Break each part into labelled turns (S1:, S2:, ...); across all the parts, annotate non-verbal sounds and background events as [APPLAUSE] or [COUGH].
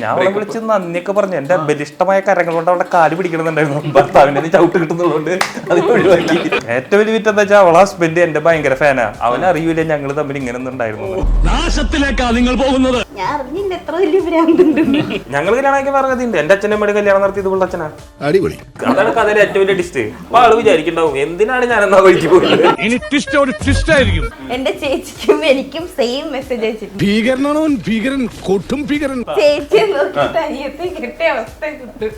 S1: ഞാൻ അവളെ വിളിച്ച് നന്ദിയൊക്കെ പറഞ്ഞു. എന്റെ ബലിഷ്ടമായ കരങ്ങൾ കൊണ്ട് അവിടെ കാൽ പിടിക്കണമെന്നുണ്ടായിരുന്നു. ഭർത്താവിന്റെ ചവിട്ട് കിട്ടുന്നതുകൊണ്ട് അത് ഒഴിവാക്കി. ഏറ്റവും വലിയ വിറ്റ് എന്താ വെച്ചാൽ അവളെ ഹസ്ബൻഡ് എന്റെ ഭയങ്കര ഫാനാ അവൻ അറിയൂല ഞങ്ങൾ തമ്മിൽ ഇങ്ങനെ ഒന്നും ഉണ്ടായിരുന്നു
S2: നാശത്തിലേക്കാ നിങ്ങൾ പോകുന്നത്?
S1: ഞങ്ങൾ കല്യാണമൊക്കെ പറഞ്ഞതുണ്ട്. എന്റെ അച്ഛനും അമ്മയുടെ കല്യാണം നടത്തിയത് അച്ഛനാ.
S2: അടിപൊളി.
S1: അതാണ് കഥയിലെ ഏറ്റവും വലിയ ഡിസ്റ്റ് അപ്പൊ ആൾ വിചാരിക്കണ്ടാവും എന്തിനാണ് ഞാൻ എന്നാ വഴിക്ക്
S2: ട്വിസ്റ്റ് ട്വിസ്റ്റ് ആയിരിക്കും.
S3: എന്റെ ചേച്ചിക്കും എനിക്കും സെയിം മെസ്സേജ് അയച്ചിട്ടുണ്ട്.
S2: ഭീകരനാണോ? ഭീകരൻ കൊട്ടും ഭീകരൻ.
S3: ചേച്ചിയെ നോക്കിയിട്ട് അനിയത്തെ കിട്ടിയ അവസ്ഥ കിട്ടും.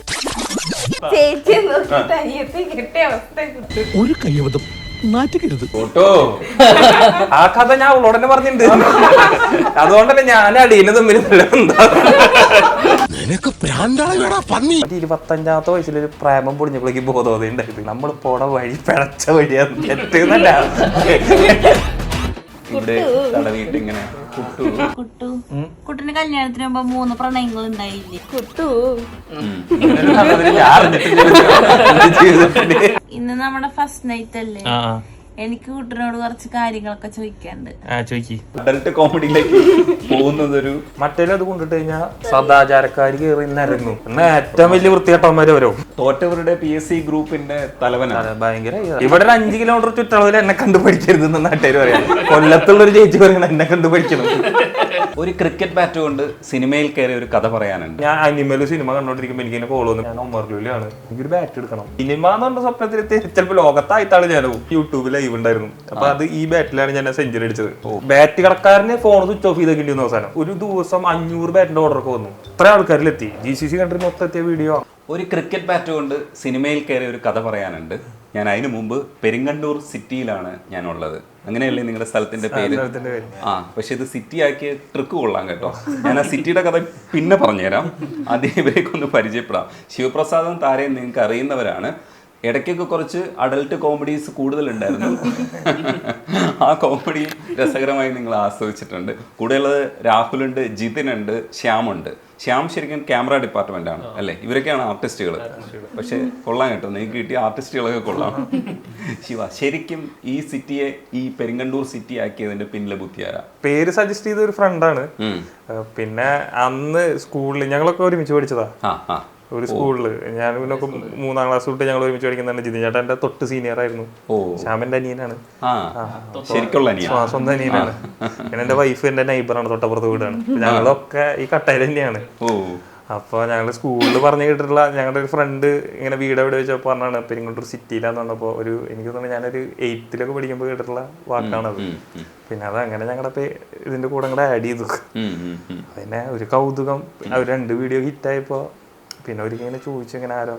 S3: ചേച്ചിയെ നോക്കിയിട്ട് അനിയത്തെ കിട്ടിയ അവസ്ഥ കിട്ടും.
S2: ഒരു കയ്യബദ്ധം നാറ്റിക്കരുത്.
S1: കേട്ടോ ആ കഥ ഞാൻ ഉടനെ തന്നെ പറഞ്ഞിട്ടുണ്ട്. അതുകൊണ്ടല്ലേ ഞാൻ അടിയന് തമ്മിൽ
S2: നിനക്ക് പന്നി.
S1: ഒരു ഇരുപത്തഞ്ചാമത്തെ വയസ്സിൽ ഒരു പ്രേമം പൊടിഞ്ഞപ്പോഴേക്ക് ബോധോദയം ഉണ്ടായിരുന്നു നമ്മൾ പോണ വഴി പിഴച്ച വഴിയാണ് തെറ്റെന്നല്ല ഇവിടെ ഇങ്ങനെ കുട്ടു.
S4: കുട്ടു. കുട്ടിന്റെ കല്യാണത്തിന് മുമ്പ് മൂന്ന് പ്രണയങ്ങൾ ഉണ്ടായില്ലേ?
S3: കുട്ടു.
S4: ഇന്ന് നമ്മുടെ ഫസ്റ്റ് നൈറ്റ് അല്ലേ? എനിക്ക് കുട്ടനോട് കുറച്ച് കാര്യങ്ങളൊക്കെ ചോദിക്കാണ്ട്
S5: അഡൽട്ട് കോമഡിയിലേക്ക് പോകുന്നത് ഒരു
S1: മറ്റേലും അത് കൊണ്ടിട്ട് കഴിഞ്ഞാൽ സദാചാരക്കാർ കയറി നിരങ്ങും എന്നാ ഏറ്റവും വലിയ വൃത്തികെട്ടന്മാര് വരും.
S5: തോറ്റവരുടെ പി എസ് സി ഗ്രൂപ്പിന്റെ തലവനാണ്
S1: ഭയങ്കര ഇവിടെ ഒരു അഞ്ച് കിലോമീറ്റർ ചുറ്റളവിൽ എന്നെ കണ്ടു പഠിക്കരുത് എന്ന് നാട്ടുകാർ പറയാം കൊല്ലത്തുള്ള ഒരു ചേച്ചി പറയണം എന്നെ കണ്ടു പഠിക്കണം
S5: ഒരു ക്രിക്കറ്റ് ബാറ്റ് കൊണ്ട് സിനിമയിൽ കയറി ഒരു കഥ പറയാനുണ്ട്.
S1: ഞാൻ അനിമൽ സിനിമ കണ്ടോണ്ടിരിക്കുമ്പോ എനിക്ക് കോൾ വന്നു ഞാൻ എനിക്ക് ഒരു ബാറ്റ് എടുക്കണം. സിനിമ എന്ന് പറഞ്ഞ സ്വപ്നത്തിൽ ചിലപ്പോൾ ലോകത്തായിട്ടാണ് ഞാൻ യൂട്യൂബിൽ ലൈവ് ഉണ്ടായിരുന്നു. അപ്പൊ അത് ഈ ബാറ്റിലാണ് ഞാൻ സെഞ്ചുറി അടിച്ചത്. ബാറ്റ് കടക്കാരന് ഫോൺ സ്വിച്ച് ഓഫ് ചെയ്ത് കിട്ടിയ അവസാനം. ഒരു ദിവസം അഞ്ഞൂറ് ബാറ്റിന്റെ ഓർഡർ ഒക്കെ വന്നു. ഇത്ര ആൾക്കാരിലെത്തി. ജി സി സി കണ്ടിട്ട് മൊത്തം എത്തിയ വീഡിയോ
S5: ഒരു ക്രിക്കറ്റ് ബാറ്റ് കൊണ്ട് സിനിമയിൽ കയറി ഒരു കഥ പറയാനുണ്ട്. ഞാൻ അതിനു മുമ്പ് പെരിങ്ങണ്ടൂർ സിറ്റിയിലാണ് ഞാൻ ഉള്ളത് അങ്ങനെയല്ലേ നിങ്ങളുടെ സ്ഥലത്തിന്റെ പേര്? ആ പക്ഷെ ഇത് സിറ്റി ആക്കിയ ട്രിക്ക് കൊള്ളാം കേട്ടോ. ഞാൻ ആ സിറ്റിയുടെ കഥ പിന്നെ പറഞ്ഞുതരാം. ആദ്യം ഇവരെയൊക്കെ ഒന്ന് പരിചയപ്പെടാം. ശിവപ്രസാദും താരയും നിങ്ങൾക്ക് അറിയുന്നവരാണ്. ഇടയ്ക്കൊക്കെ കുറച്ച് അഡൽട്ട് കോമഡീസ് കൂടുതലുണ്ടായിരുന്നു. ആ കോമഡി രസകരമായി നിങ്ങൾ ആസ്വദിച്ചിട്ടുണ്ട്. കൂടെയുള്ളത് രാഹുലുണ്ട് ജിതിനുണ്ട് ശ്യാമുണ്ട്. ശ്യാം ശരിക്കും ക്യാമറ ഡിപ്പാർട്ട്മെന്റ് ആണ് അല്ലേ? ഇവരൊക്കെയാണ് ആർട്ടിസ്റ്റുകൾ പക്ഷെ കൊള്ളാൻ കേട്ടോ നിങ്ങൾക്ക് കിട്ടിയ ആർട്ടിസ്റ്റുകളൊക്കെ കൊള്ളാം. [LAUGHS] ശിവ ശരിക്കും ഈ സിറ്റിയെ ഈ പെരിങ്ങണ്ടൂർ സിറ്റി ആക്കിയതിന്റെ പിന്നിലെ ബുദ്ധിയാരാ
S1: പേര് സജസ്റ്റ് ചെയ്ത ഒരു ഫ്രണ്ടാണ് പിന്നെ അന്ന് സ്കൂളിൽ ഞങ്ങളൊക്കെ ഒരുമിച്ച് പഠിച്ചതാ.
S5: ആ ആ.
S1: ഒരു സ്കൂളിൽ. ഞാൻ പിന്നെ മൂന്നാം ക്ലാസ് തൊട്ട് ഞങ്ങൾ ഒരുമിച്ച് പഠിക്കുന്നുണ്ട് ജിതിൻ ചേട്ടൻ എന്റെ തൊട്ട് സീനിയർ ആയിരുന്നു.
S5: ഓ.
S1: ശ്യാമന്റെ അനിയനാണ്.
S5: ആ ശരിക്കുള്ള
S1: സ്വന്തം അനിയനാണ്. പിന്നെ എന്റെ വൈഫ് എന്റെ നൈബറാണ് തൊട്ടപ്പുറത്ത് വീടാണ്. ഞങ്ങളൊക്കെ ഈ കട്ടയിൽ തന്നെയാണ്.
S5: ഓ.
S1: അപ്പൊ ഞങ്ങൾ സ്കൂളിൽ പറഞ്ഞു കേട്ടിട്ടുള്ള ഞങ്ങളുടെ ഒരു ഫ്രണ്ട് ഇങ്ങനെ വീട് എവിടെ വെച്ചപ്പോ പറഞ്ഞാണ് പെരിങ്ങോട്ടൂർ സിറ്റിയിലാന്ന് പറഞ്ഞപ്പോ ഒരു എനിക്ക് തോന്നുന്നു ഞാനൊരു എയ്ത്തിലൊക്കെ പഠിക്കുമ്പോൾ കേട്ടിട്ടുള്ള വാക്കാണത് പിന്നെ അത് അങ്ങനെ ഞങ്ങളുടെ ഇതിന്റെ കൂടെ കൂടെ ആഡ് ചെയ്തു. പിന്നെ ഒരു കൗതുകം. അവർ രണ്ട് വീഡിയോ ഹിറ്റായപ്പോ പിന്നെ ഒരിക്കലും ഇങ്ങനെ ചോദിച്ചു ഇങ്ങനെ ആരോ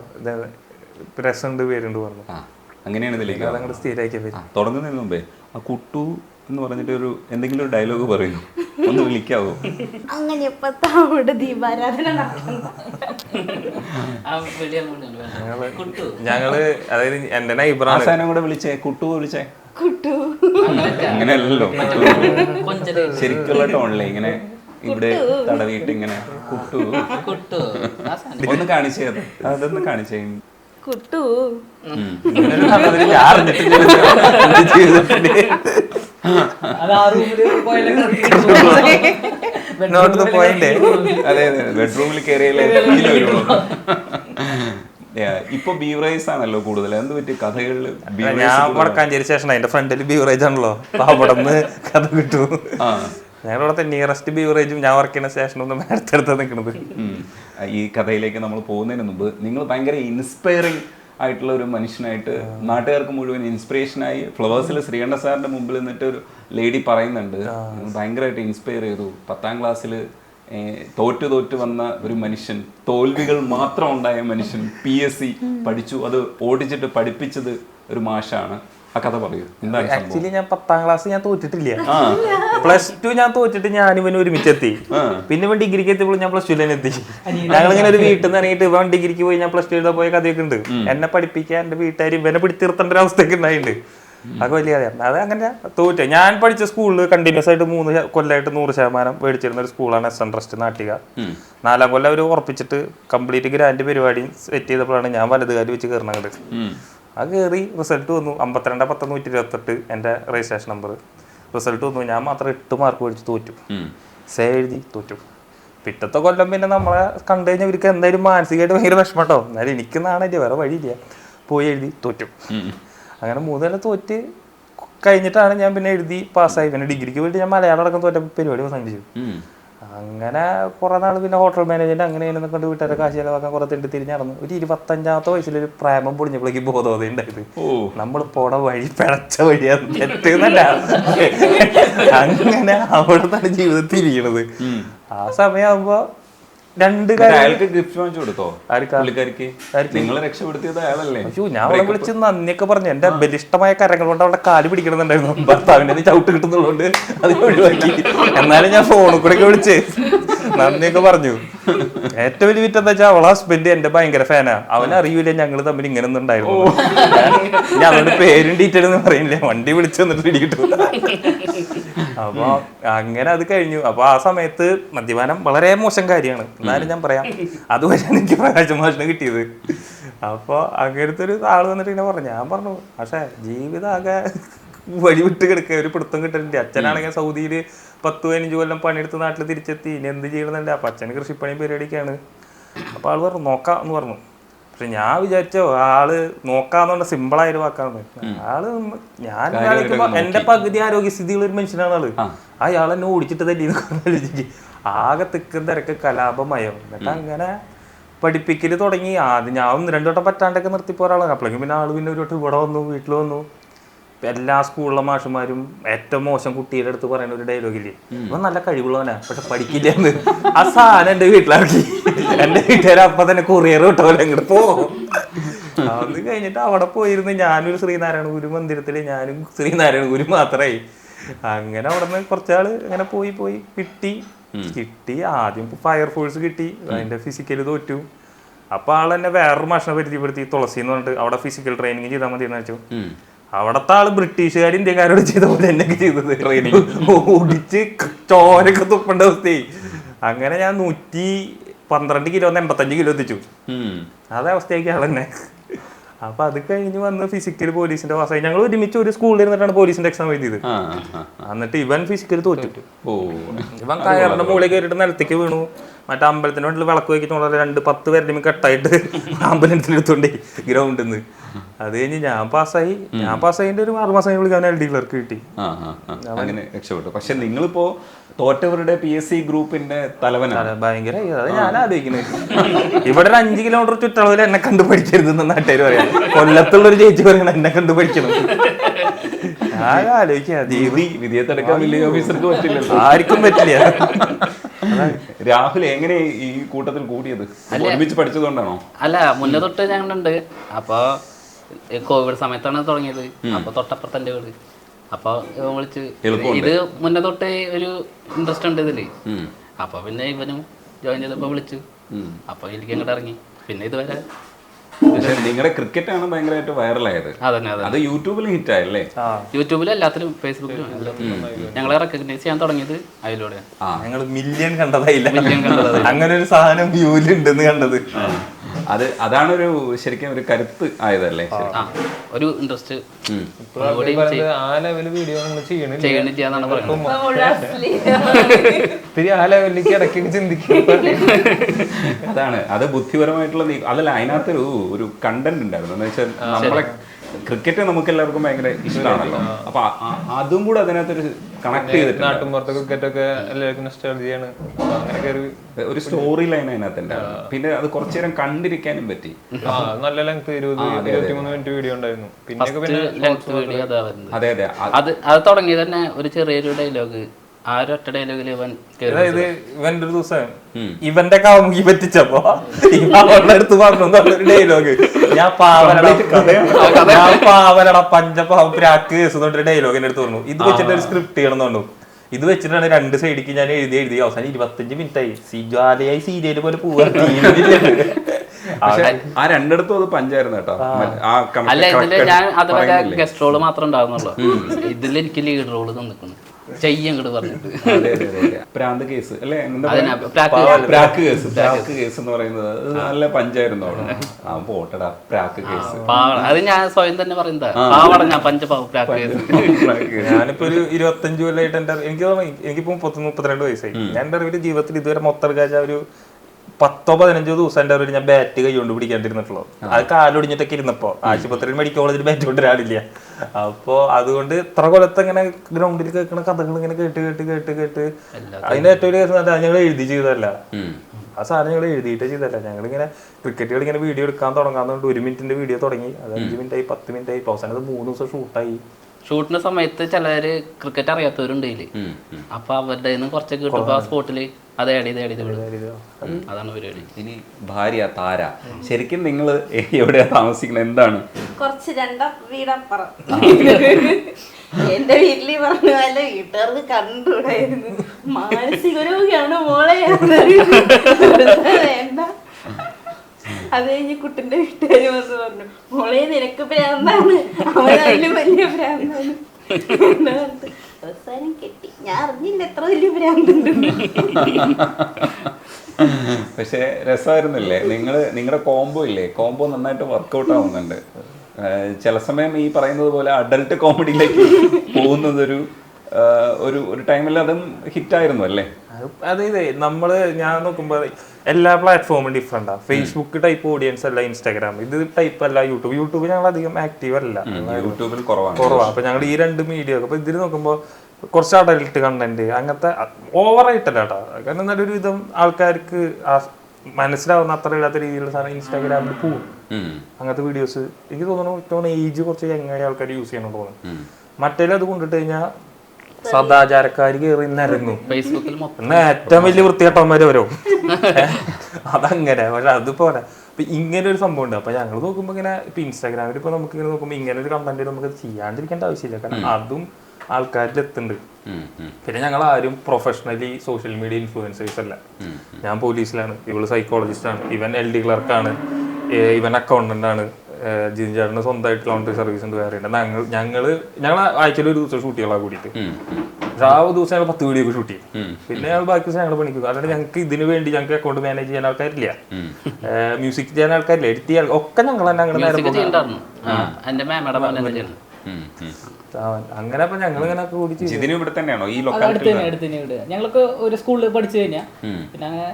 S1: രസമുണ്ട് പേരുണ്ട് പറഞ്ഞു.
S5: ആ അങ്ങനെയാണ് ഇതിലേക്ക്
S1: അതങ്ങോട്ട് സ്ഥിരമാക്കിയ
S5: തുടങ്ങുന്നതിന് മുമ്പേ ആ കുട്ടു എന്ന് പറഞ്ഞിട്ട് ഒരു എന്തെങ്കിലും ഒരു ഡയലോഗ് പറയുന്നു ഒന്ന് വിളിക്കാവോ?
S3: അങ്ങനെ
S1: ഞങ്ങൾ അതായത് എന്റെ നൈബറാണ്
S5: സാധനം കൂടെ വിളിച്ചേ? കുട്ടു വിളിച്ചേ?
S3: കുട്ടു.
S5: അങ്ങനെയല്ലല്ലോ. ശരിക്കുള്ള ടോണിൽ ഇങ്ങനെ ഇവിടെ തടവിയിട്ട് ഇങ്ങനെ കുട്ടു. കുട്ടു. ഒന്ന് കാണിച്ചേ അത് അതൊന്ന് കാണിച്ചു
S3: കുട്ടു.
S1: നോട്ട് ദ പോയിന്റ്
S5: അതെ അതെ ബെഡ്റൂമിൽ കയറിയാലേ [LAUGHS] ഇപ്പൊ ബീവറേജ് ആണല്ലോ കൂടുതൽ എന്ത് പറ്റി? കഥകളിൽ
S1: ഞാൻ വടക്കാഞ്ചേരി സ്റ്റേഷൻ അതിന്റെ ഫ്രണ്ടിൽ ബീവറേജ് ആണല്ലോ. അവിടെ നിന്ന് കഥ കിട്ടും. ഞങ്ങളിവിടെ നിയറസ്റ്റ് ബീവറേജും ഞാൻ വർക്ക് ചെയ്യുന്ന സ്റ്റേഷനും സ്റ്റേഷനൊന്നും അടുത്തടുത്ത് നിൽക്കുന്നത്
S5: ഈ കഥയിലേക്ക് നമ്മൾ പോകുന്നതിന് മുമ്പ് നിങ്ങൾ ഭയങ്കര ഇൻസ്പയറിംഗ് ആയിട്ടുള്ള ഒരു മനുഷ്യനായിട്ട് നാട്ടുകാർക്ക് മുഴുവൻ ഇൻസ്പിറേഷനായി ഫ്ലവേഴ്സിൽ ശ്രീകണ്ഠ സാറിന്റെ മുമ്പിൽ നിന്നിട്ട് ഒരു ലേഡി പറയുന്നുണ്ട്. ഭയങ്കരമായിട്ട് ഇൻസ്പയർ ചെയ്തു. പത്താം ക്ലാസ്സിൽ തോറ്റു തോറ്റു വന്ന ഒരു മനുഷ്യൻ തോൽവികൾ മാത്രം ഉണ്ടായ മനുഷ്യൻ പി എസ് സി പഠിച്ചു. അത് ഓടിച്ചിട്ട് പഠിപ്പിച്ചത് ഒരു മാഷാണ്. ആ കഥ പറയൂ.
S1: ആക്ച്വലി ഞാൻ പത്താം ക്ലാസ് ഞാൻ തോറ്റിട്ടില്ല. പ്ലസ് ടു ഞാൻ തോറ്റിട്ട് ഞാൻ ഇവന് ഒരുമിച്ചെത്തി. പിന്നെ ഇവൻ ഡിഗ്രിക്ക് എത്തിയപ്പോൾ ഞാൻ പ്ലസ് ടു തന്നെ എത്തി. ഞങ്ങൾ ഇങ്ങനെ ഒരു വീട്ടിൽ നിന്ന് ഇറങ്ങിയിട്ട് ഇവൻ ഡിഗ്രിക്ക് പോയി ഞാൻ പ്ലസ് ടു എഴുതാ പോയ കഥയൊക്കെ ഉണ്ട്. എന്നെ പഠിപ്പിക്കാൻ എന്റെ വീട്ടുകാർ ഇവനെ പിടിച്ചിർത്തേണ്ട ഒരു അവസ്ഥയൊക്കെ ഉണ്ടായിട്ടുണ്ട്. അതൊക്കെ വലിയ കഥയാണ് അത് അങ്ങനെ തോറ്റ. ഞാൻ പഠിച്ച സ്കൂളിൽ കണ്ടിന്യൂസ് ആയിട്ട് മൂന്ന് കൊല്ലായിട്ട് കൊല്ലമായിട്ട് നൂറ് ശതമാനം മേടിച്ചിരുന്ന ഒരു സ്കൂളാണ് എസ് എൻ ട്രസ്റ്റ് നാട്ടിക. നാലാം കൊല്ലം അവർ ഉറപ്പിച്ചിട്ട് കംപ്ലീറ്റ് ഗ്രാൻഡ് പരിപാടി സെറ്റ് ചെയ്തപ്പോഴാണ് ഞാൻ വലതുകാലി വെച്ച് കയറണത് അത് കയറി റിസൾട്ട് വന്നു. അമ്പത്തിരണ്ട് പത്തൊന്നൂറ്റി ഇരുപത്തെട്ട് എന്റെ രജിസ്ട്രേഷൻ നമ്പർ റിസൾട്ട് വന്നു. ഞാൻ മാത്രം എട്ട് മാർക്ക് മേടിച്ച് തോറ്റു. സേ എഴുതി തോറ്റു. പിറ്റത്തെ കൊല്ലം പിന്നെ നമ്മളെ കണ്ടു കഴിഞ്ഞാൽ ഇവർക്ക് എന്തായാലും മാനസികമായിട്ട് ഭയങ്കര വിഷമം കേട്ടോ എന്നാലും എനിക്ക് നാണല്ലേ വേറെ വഴിയില്ല. പോയി എഴുതി തോറ്റു. അങ്ങനെ മൂന്നല്ല തോറ്റ് കഴിഞ്ഞിട്ടാണ് ഞാൻ പിന്നെ എഴുതി പാസ്സായി പിന്നെ ഡിഗ്രിക്ക് വേണ്ടി ഞാൻ മലയാളം അടക്കം തോറ്റ പരിപാടി അവസാനിച്ചു. അങ്ങനെ കുറെ നാൾ പിന്നെ ഹോട്ടൽ മാനേജ്മെന്റ് അങ്ങനെ ഇങ്ങനെ കണ്ട് വീട്ടുകാരെ കാശ് ചിലവാക്കാൻ കുറെ തിണ്ടി തിരിഞ്ഞ് നടന്നു ഒരു ഇരുപത്തഞ്ചാമത്തെ വയസ്സിലൊരു പ്രേമം പൊളിഞ്ഞപ്പോഴേക്ക് ബോധോദയം ഉണ്ടായത്. നമ്മൾ പോണ വഴി പിഴച്ച വഴിയാണ് തെറ്റുന്നല്ല. [LAUGHS] അങ്ങനെ അവിടെ തന്നെ ജീവിതം തിരിയണത്. ആ സമയമാകുമ്പോ രണ്ട്
S5: അയാൾക്ക് ഗിഫ്റ്റ് വാങ്ങിച്ചു കൊടുത്തോ? രക്ഷപ്പെടുത്തിയത് അയാളല്ലേ?
S1: അയ്യോ ഞാൻ അവളെ വിളിച്ച് നന്ദിയൊക്കെ പറഞ്ഞു. എന്റെ ബലിഷ്ടമായ കരങ്ങൾ കൊണ്ട് അവളുടെ കാൽ പിടിക്കണമെന്നുണ്ടായിരുന്നു. ഭർത്താവിന്റെ ചവിട്ട് കിട്ടുന്നുള്ളതുകൊണ്ട് അത് ഒഴിവാക്കി. എന്നാലും ഞാൻ ഫോണിൽ കൂടെ വിളിച്ച്. നന്ദിയൊക്കെ പറഞ്ഞു. ഏറ്റവും വലിയ വിറ്റ് എന്താ വെച്ചാൽ അവളെ ഹസ്ബൻഡ് എന്റെ ഭയങ്കര ഫാനാ അവൻ അറിയൂല ഞങ്ങൾ തമ്മിൽ ഇങ്ങനെ ഒന്നും ഉണ്ടായിരുന്നു ഞാൻ പേരും ഡീറ്റെയിൽ ഒന്നും പറയില്ല വണ്ടി വിളിച്ചു വന്നിട്ട് പിടികിട്ടു. അപ്പൊ അങ്ങനെ അത് കഴിഞ്ഞു. അപ്പൊ ആ സമയത്ത് മദ്യപാനം വളരെ മോശം കാര്യമാണ്. എന്നാലും ഞാൻ പറയാം അതുവരെയാണ് എനിക്ക് പ്രകാശമാഷിന് കിട്ടിയത്. അപ്പൊ അങ്ങനത്തെ ഒരു ആൾ വന്നിട്ട് ഇങ്ങനെ പറഞ്ഞു. ഞാൻ പറഞ്ഞു പക്ഷേ ജീവിതം ആകെ വഴി വിട്ട് കിടക്കുക ഒരു പിടുത്തം കിട്ടുന്നില്ല അച്ഛനാണെങ്കിൽ സൗദിയിൽ പത്ത് പതിനഞ്ച് കൊല്ലം പണിയെടുത്ത് നാട്ടിൽ തിരിച്ചെത്തി. ഇനി എന്ത് ചെയ്യണമെന്നുണ്ട് അപ്പൊ അച്ഛന് കൃഷിപ്പണി പരിപാടിക്കാണ് അപ്പൊ ആൾ പറഞ്ഞു നോക്കാം എന്ന് പറഞ്ഞു. പക്ഷെ ഞാൻ വിചാരിച്ചോ ആൾ നോക്കാന്ന് സിമ്പിൾ ആയ ഒരു വാക്കാണ് ആൾ ഞാൻ എന്റെ പകുതി ആരോഗ്യസ്ഥിതിയുള്ള ഒരു മനുഷ്യനാണ് ആൾ. അയാൾ എന്നെ ഓടിച്ചിട്ട് തന്നെ ആകെ തിക്കും തിരക്ക് കലാപമയം. എന്നിട്ട് അങ്ങനെ പഠിപ്പിക്കൽ തുടങ്ങി. ആദ്യം ഞാൻ ഒന്ന് രണ്ടു വട്ടം പറ്റാണ്ടൊക്കെ നിർത്തിപ്പോ ഒരാളാണ്. അപ്പോഴേക്കും പിന്നെ ആൾ പിന്നെ ഒരു വട്ടം ഇവിടെ വന്നു വീട്ടിൽ വന്നു. എല്ലാ സ്കൂളിലെ മാഷന്മാരും ഏറ്റവും മോശം കുട്ടിയുടെ അടുത്ത് പറയുന്ന ഒരു ഡയലോഗില്ലേ? ഇവൻ നല്ല കഴിവുള്ളവനാ പക്ഷെ പഠിക്കില്ല എന്ന് ആ സാധനം എന്റെ വീട്ടിലിറക്കി എന്റെ വീട്ടുകാർ അപ്പൊ തന്നെ കൊറിയർ വിട്ടോലെ ഇങ്ങോട്ട് പോകും. അത് കഴിഞ്ഞിട്ട് അവിടെ പോയിരുന്ന് ഞാനൊരു ശ്രീനാരായണ ഗുരു മന്ദിരത്തിൽ ഞാനും ശ്രീനാരായണ ഗുരു മാത്രമായി അങ്ങനെ അവിടെ നിന്ന് കുറച്ചാൾ അങ്ങനെ പോയി പോയി. കിട്ടി. കിട്ടി. ആദ്യം ഫയർഫോഴ്സ് കിട്ടി. അതിന്റെ ഫിസിക്കൽ തോറ്റു. അപ്പൊ ആൾ എന്നെ വേറൊരു മാഷിനെ പരിചയപ്പെടുത്തി. തുളസി എന്ന് പറഞ്ഞിട്ട് അവിടെ ഫിസിക്കൽ ട്രെയിനിങ് ചെയ്താൽ മതി എന്ന് വെച്ചു അവിടത്തെ ആൾ ബ്രിട്ടീഷുകാർ ഇന്ത്യക്കാരോട് ചെയ്ത പോലെ എന്നൊക്കെ ചെയ്തത്. ട്രെയിനിങ് ഓടിച്ച് ചോരൊക്കെ തുപ്പേണ്ട അവസ്ഥയായി. അങ്ങനെ ഞാൻ നൂറ്റി പന്ത്രണ്ട് കിലോ എൺപത്തഞ്ച് കിലോ എത്തിച്ചു. അതേ അവസ്ഥയൊക്കെ ആളെന്നെ അപ്പൊ അത് കഴിഞ്ഞ് വന്ന് ഫിസിക്കൽ പോലീസിന്റെ പാസ്സായി ഞങ്ങൾ ഒരുമിച്ച് ഒരു സ്കൂളിൽ ഇരുന്നിട്ടാണ് പോലീസിന്റെ എക്സാം എഴുതിയത്. എന്നിട്ട് ഇവൻ ഫിസിക്കൽ തോറ്റു.
S5: ഓ.
S1: ഇവൻ കയറിന്റെ മുകളിൽ കയറിയിട്ട് നിലത്തേക്ക് വീണു. മറ്റേ അമ്പലത്തിന് വേണ്ടി വിളക്ക് വയ്ക്കുന്നുള്ള രണ്ട് പത്ത് പേരുടെ കെട്ടായിട്ട് ആംബുലൻസിൽ എടുത്തോണ്ടേ ഗ്രൗണ്ടിൽ നിന്ന്. അത് കഴിഞ്ഞ് ഞാൻ പാസ്സായി. ഞാൻ പാസ്സായിന്റെ ഒരു ആറ് മാസം കഴിഞ്ഞ് വിളിക്കാൻ എൽ ഡി ക്ലർക്ക് കിട്ടി.
S5: അങ്ങനെ രക്ഷപ്പെട്ടു. പക്ഷെ നിങ്ങളിപ്പോ തോറ്റവരുടെ പി എസ് സി ഗ്രൂപ്പിന്റെ തലവനാണ്
S1: ഭയങ്കര അത് ഞാൻ ആലോചിക്കുന്നത്. ഇവിടെ ഒരു അഞ്ച് കിലോമീറ്റർ ചുറ്റളവിൽ എന്നെ കണ്ടു പഠിക്കരുതെന്ന് നാട്ടുകാർ പറയാം. കൊല്ലത്തുള്ള ഒരു ചേച്ചി പറയണം എന്നെ കണ്ടു പഠിക്കണം. ഞാൻ
S5: ആലോചിക്കാം. വിധിയെ ഓഫീസർക്ക് പറ്റില്ലല്ലോ.
S1: ആർക്കും പറ്റില്ല.
S5: രാഹുൽ എങ്ങനെ ഈ കൂട്ടത്തിൽ കൂടിയത്? ഒരുമിച്ച് പഠിച്ചതുകൊണ്ടാണോ?
S6: അല്ല മുന്നേ തൊട്ട് ഞങ്ങളുണ്ട് അപ്പൊ കോവിഡ് സമയത്താണ് തുടങ്ങിയത്. അപ്പൊ തൊട്ടപ്പുറത്ത് എന്റെ വീട്. അപ്പൊ ഇവൻ വിളിച്ച് ഇത് മുന്നേ തൊട്ടേ ഒരു ഇൻട്രസ്റ്റ് ഉണ്ട് ഇതിൽ. അപ്പൊ പിന്നെ ഇവനും ജോയിൻ ചെയ്തപ്പോ വിളിച്ചു. അപ്പൊ എനിക്ക് അങ്ങോട്ട് ഇറങ്ങി. പിന്നെ ഇതുവരെ
S5: പക്ഷെ നിങ്ങളുടെ ക്രിക്കറ്റ് ആണ് ഭയങ്കരമായിട്ട് വൈറലായത്.
S6: അതന്നെ അത്
S5: യൂട്യൂബിൽ ഹിറ്റ് ആയല്ലേ
S6: യൂട്യൂബിലും എല്ലാത്തിലും ഫേസ്ബുക്കിലും എല്ലാത്തിലും ഞങ്ങളെ റെക്കഗ്നൈസ് ചെയ്യാൻ തുടങ്ങിയത് അതിലൂടെ
S1: ഞങ്ങൾ മില്യൺ കണ്ടതായില്ല. അങ്ങനെ ഒരു സാധനം വ്യൂലുണ്ടെന്ന് കണ്ടത്.
S5: അത് അതാണ് ഒരു ശരിക്കും ഒരു കരുത്ത് ആയതല്ലേ?
S6: ആ. ഒരു ഇൻട്രസ്റ്റ്
S7: ആ ലെവൽ വീഡിയോ നമ്മൾ ചെയ്യണില്ല.
S6: ചെയ്യണില്ല എന്നാണ് പറയുന്നത്.
S7: ഇത്തിരി ആ ലെവലിലേക്ക് ഇടയ്ക്ക് ചിന്തിക്കും
S5: അതാണ്. അത് ബുദ്ധിപരമായിട്ടുള്ള നീ- അതല്ല അതിനകത്തൊരു ഒരു കണ്ടന്റ് ഉണ്ടായിരുന്നു. എന്ന് വെച്ചാൽ നമ്മളെ ക്രിക്കറ്റ് നമുക്ക് എല്ലാവർക്കും ഭയങ്കര ഇഷ്ടമാണല്ലോ. അപ്പൊ അതും കൂടെ അതിനകത്തൊരു കണക്ട് ചെയ്തിട്ടുണ്ട്.
S7: നാട്ടുമ്പുറത്തെ ക്രിക്കറ്റ് ഒക്കെ എല്ലാവർക്കും അങ്ങനെയൊക്കെ ഒരു
S5: ഒരു സ്റ്റോറി ലൈൻ അതിനകത്തുണ്ട്. പിന്നെ അത് കുറച്ചു നേരം കണ്ടിരിക്കാനും പറ്റി.
S7: നല്ല ലെങ്ത് മിനിറ്റ് വീഡിയോ ഉണ്ടായിരുന്നു. പിന്നെ
S6: അതാ വരുന്നത്.
S5: അതെ അതെ
S6: അത് അത് തുടങ്ങിയത് തന്നെ ഒരു ചെറിയൊരു ഡയലോഗ്
S1: അതായത് ഇവന്റെ ഒരു ദിവസം ഇവന്റെ കാമുകി പറ്റിച്ചപ്പോ അവളുടെ അടുത്ത് പറഞ്ഞു എന്നുള്ളൊരു ഡയലോഗ് ഞാൻ പാവനട ഞാൻ പാവലട പഞ്ചപാവ പ്രാക്ക് കേസ് എന്നൊരു ഡയലോഗ് എന്റെ അടുത്ത് പറഞ്ഞു. ഇത് വെച്ചിട്ട് ഒരു സ്ക്രിപ്റ്റ് ചെയ്യണം എന്ന് പറഞ്ഞു. ഇത് വെച്ചിട്ടാണ് രണ്ട് സൈഡിക്ക് ഞാൻ എഴുതി എഴുതി. അവസാനം ഇരുപത്തഞ്ച് മിനിറ്റ് ആയി സിജാലയായി സീരിയൽ പോലെ പോവാ
S5: ആ രണ്ടിടത്തും അത് പഞ്ചായിരുന്നു കേട്ടോ.
S6: അല്ല
S5: ഇതിൽ
S6: ഞാൻ അതുപോലെ ഗസ്റ്റ് റോൾ മാത്രമേ ഉണ്ടാകുന്നുള്ളൂ ഇതിൽ എനിക്ക് ലീഡ് റോൾ തന്നിക്കുന്നു ചെയ്യും ഇങ്ങോട്ട് പറഞ്ഞിട്ട്.
S5: പ്രാന്ത് കേസ് അല്ലേ?
S6: പ്രാക്ക് കേസ്.
S5: പ്രാക്ക് കേസ് എന്ന് പറയുന്നത്. നല്ല പഞ്ചായിരുന്നു അവിടെ. ആ പോട്ടടാ പ്രാക്ക് കേസ്.
S6: അത് ഞാൻ സ്വയം തന്നെ പറയുന്നതാ. പാവട ഞാൻ പഞ്ച [LAUGHS] പ്രാക്ക്
S5: കേസ്. [LAUGHS]
S1: ഞാനിപ്പോ ഒരു ഇരുപത്തഞ്ചു കൊല്ലമായിട്ട് എന്റെ എനിക്ക് തോന്നുന്നു എനിക്കിപ്പോ മുപ്പത്തി മുപ്പത്തിരണ്ട് വയസ്സായി. ഞാൻ എന്റെ അറിവിൽ ജീവിതത്തിൽ ഇതുവരെ മൊത്തം രാജ ഒരു പത്തോ പതിനഞ്ചോ ദിവസം എന്റെ ഒരു ഞാൻ ബാറ്റ് കൈ കൊണ്ട് പിടിക്കാണ്ടിരുന്നിട്ടുള്ളൂ അത് കാലൊടിഞ്ഞിട്ടൊക്കെ ഇരുന്നപ്പോൾ. ആശുപത്രിയിൽ മെഡിക്കൽ കോളേജിൽ ബാറ്റ് കൊണ്ട് ഒരാളില്ല. അപ്പോ അതുകൊണ്ട് ഇത്ര കൊലത്ത് ഇങ്ങനെ ഗ്രൗണ്ടിൽ കേൾക്കുന്ന കഥകൾ ഇങ്ങനെ കേട്ട് കേട്ട് കേട്ട് കേട്ട് അതിന്റെ ഏറ്റവും വലിയ കേസ് ഞങ്ങൾ എഴുതി ചെയ്തതല്ല. ആ സാധനം ഞങ്ങൾ എഴുതിയിട്ട് ചെയ്തല്ല ഞങ്ങൾ ഇങ്ങനെ ക്രിക്കറ്റ് കളി ഇങ്ങനെ വീഡിയോ എടുക്കാൻ തുടങ്ങാൻ ഒരു മിനിറ്റിന്റെ വീഡിയോ തുടങ്ങി. അത് അഞ്ച് മിനിറ്റ് ആയി പത്ത് മിനിറ്റ് ആയി. അവസാനം അത് മൂന്ന് ദിവസം ഷൂട്ടായി
S6: ഷൂട്ടിന്റെ സമയത്ത് ചിലര് ക്രിക്കറ്റ് അറിയാത്തവരുണ്ട്
S5: ഇതിൽ.
S6: അപ്പൊ അവരുടെ കയ്യിന്ന് കുറച്ചൊക്കെ കിട്ടുമ്പോ ആ സ്പോട്ടിൽ അത് ആഡ് ചെയ്ത് ആഡ് ചെയ്ത് അതാണ് പരിപാടി.
S5: ഇനി ഭാര്യ താര. ശരിക്കും നിങ്ങൾ എവിടെയാ താമസിക്കുന്നത്? എന്താണ്?
S3: കുറച്ച് രണ്ടാം വീടപ്പുറം. എന്റെ വീട്ടിൽ പറഞ്ഞ പോലെ വീട്ടുകാർക്ക് കണ്ടുകൂടായിരുന്നു. മാനസിക രോഗിയാണ് മോളെ? [LAUGHS] വേണ്ട അത് കഴിഞ്ഞ് കുട്ടിന്റെ വീട്ടുകാർ വന്ന് പറഞ്ഞു മോളെ നിനക്ക് ഭ്രാന്താണ്. അവനതിലും വലിയ ഭ്രാന്താണ്. അവസാനം കെട്ടി. ഞാൻ അറിഞ്ഞില്ല എത്ര വലിയ ഭ്രാന്തുണ്ടെന്ന്.
S5: പക്ഷെ രസമായിരുന്നില്ലേ? നിങ്ങൾ നിങ്ങളുടെ കോംബോ ഇല്ലേ? കോംബോ നന്നായിട്ട് വർക്കൗട്ട് ആവുന്നുണ്ട്. ചില സമയം ഈ പറയുന്നത് പോലെ അഡൽട്ട് കോമഡിയിലേക്ക് പോകുന്നതൊരു ഒരു ഒരു ടൈമിൽ അതും ഹിറ്റായിരുന്നു അല്ലേ?
S1: അത് അതായത് നമ്മൾ ഞാൻ നോക്കുമ്പോ എല്ലാ പ്ലാറ്റ്ഫോമും ഡിഫറെന്റാ ഫേസ്ബുക്ക് ടൈപ്പ് ഓഡിയൻസ് അല്ല ഇൻസ്റ്റാഗ്രാം ഇത് ടൈപ്പ് അല്ല യൂട്യൂബ് യൂട്യൂബ് ഞങ്ങൾ അധികം ആക്റ്റീവ് അല്ല.
S5: യൂട്യൂബിൽ കുറവാണ്.
S1: കുറവാ. അപ്പൊ ഞങ്ങൾ ഈ രണ്ട് മീഡിയ അപ്പൊ ഇതിൽ നോക്കുമ്പോ കുറച്ച് അഡൽട്ട് കണ്ടന്റ് അങ്ങനത്തെ ഓവർ ആയിട്ടല്ല കേട്ടോ കാരണം നല്ലൊരു വിധം ആൾക്കാർക്ക് മനസ്സിലാവുന്ന അത്ര ഇല്ലാത്ത രീതിയിലുള്ള സാധനം ഇൻസ്റ്റാഗ്രാമിൽ പോകും. അങ്ങനത്തെ വീഡിയോസ് എനിക്ക് തോന്നുന്നു ഏറ്റവും ഏജ് കുറച്ച് യങ്ങായ ആൾക്കാർ യൂസ് ചെയ്യണം തോന്നുന്നു. മറ്റേലും അത് കൊണ്ടിട്ട് കഴിഞ്ഞാൽ സദാചാരക്കാർ കയറി
S6: ഫേസ്ബുക്കിൽ
S1: ഏറ്റവും വലിയ വൃത്തികെട്ടവന്മാര് വരും. അതങ്ങനെ പക്ഷെ അതുപോലെ. അപ്പൊ ഇങ്ങനെ ഒരു സംഭവം ഉണ്ട്. അപ്പൊ ഞങ്ങൾ നോക്കുമ്പോ ഇങ്ങനെ ഇപ്പൊ ഇൻസ്റ്റാഗ്രാമിൽ ഇപ്പൊ നമുക്ക് ഇങ്ങനെ നോക്കുമ്പോ ഇങ്ങനെ ഒരു കണ്ടന്റ് നമുക്ക് ചെയ്യാണ്ടിരിക്കേണ്ട ആവശ്യമില്ല. കാരണം അതും ആൾക്കാരിൽ എത്തുന്നുണ്ട്. പിന്നെ ഞങ്ങൾ ആരും പ്രൊഫഷണലി സോഷ്യൽ മീഡിയ ഇൻഫ്ലുവൻസേഴ്സ് അല്ല. ഞാൻ പോലീസിലാണ് ഇവൾ സൈക്കോളജിസ്റ്റ് ആണ്. ഇവൻ എൽ ഡി ക്ലർക്കാണ് ഇവൻ അക്കൗണ്ടന്റ് ആണ്. ചേട്ടന് സ്വന്തമായിട്ട് ലോണ്ടറി സർവീസ് ഉണ്ട് വേറെ ഉണ്ട്. ഞങ്ങൾ ഞങ്ങൾ ഞങ്ങൾ ആഴ്ചയിൽ ഒരു ദിവസം ഷൂട്ട് ചെയ്യാൻ കൂടിയിട്ട്. പക്ഷെ ആ ഒരു ദിവസം ഞങ്ങൾ പത്ത് വീഡിയോ ഒക്കെ ഷൂട്ട് ചെയ്യും. പിന്നെ ഞങ്ങൾ ബാക്കി ദിവസം ഞങ്ങൾ പണിക്കും അല്ലാണ്ട് ഞങ്ങൾക്ക് ഇതിന് വേണ്ടി ഞങ്ങൾക്ക് അക്കൗണ്ട് മാനേജ് ചെയ്യാൻ ആൾക്കാരില്ല. മ്യൂസിക് ചെയ്യാൻ ആൾക്കാരില്ല. എഡിറ്റ് ചെയ്യാൻ ഒക്കെ ഞങ്ങൾ തന്നെ അങ്ങനെ നേരം അങ്ങനെ അപ്പൊ ഞങ്ങൾ ഇങ്ങനെ കൂടി
S5: ഇവിടെ തന്നെയാണോ? ഈ
S8: അടുത്ത്
S5: ലൊക്കാലിറ്റി
S8: തന്നെ അടുത്ത് തന്നെ ഇവിടെ. ഞങ്ങളൊക്കെ ഒരു സ്കൂളിൽ പഠിച്ചു കഴിഞ്ഞാ. പിന്നെ അങ്ങനെ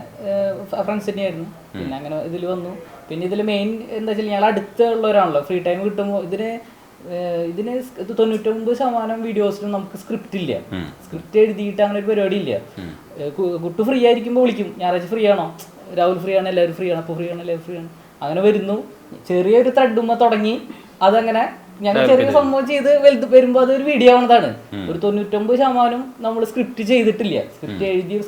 S8: ഫ്രണ്ട്സ് തന്നെയായിരുന്നു. പിന്നെ അങ്ങനെ ഇതിൽ വന്നു. പിന്നെ ഇതിൽ മെയിൻ എന്താ വെച്ചാൽ ഞങ്ങൾ അടുത്തുള്ളവരാണല്ലോ ഫ്രീ ടൈം കിട്ടുമ്പോൾ ഇതിന് ഇതിന് തൊണ്ണൂറ്റൊമ്പത് ശതമാനം വീഡിയോസിലും നമുക്ക് സ്ക്രിപ്റ്റ് ഇല്ല. സ്ക്രിപ്റ്റ് എഴുതിയിട്ട് അങ്ങനെ ഒരു പരിപാടി ഇല്ല. കുട്ടു ഫ്രീ ആയിരിക്കുമ്പോൾ വിളിക്കും. ഞായറാഴ്ച ഫ്രീ ആണോ? രാഹുൽ ഫ്രീ ആണ് എല്ലാവരും ഫ്രീ ആണ് അപ്പോൾ ഫ്രീ ആണ് എല്ലാവരും ഫ്രീ ആണ്. അങ്ങനെ വരുന്നു. ചെറിയൊരു ത്രെഡുമ്മ തുടങ്ങി. അതങ്ങനെ ഞങ്ങൾ ചെറിയ സംഭവം ചെയ്ത് വലുത് വരുമ്പോൾ അതൊരു വീഡിയോ ആവുന്നതാണ് ഒരു തൊണ്ണൂറ്റൊമ്പത് ശതമാനം നമ്മൾ സ്ക്രിപ്റ്റ് ചെയ്തിട്ടില്ല. സ്ക്രിപ്റ്റ് എഴുതിയ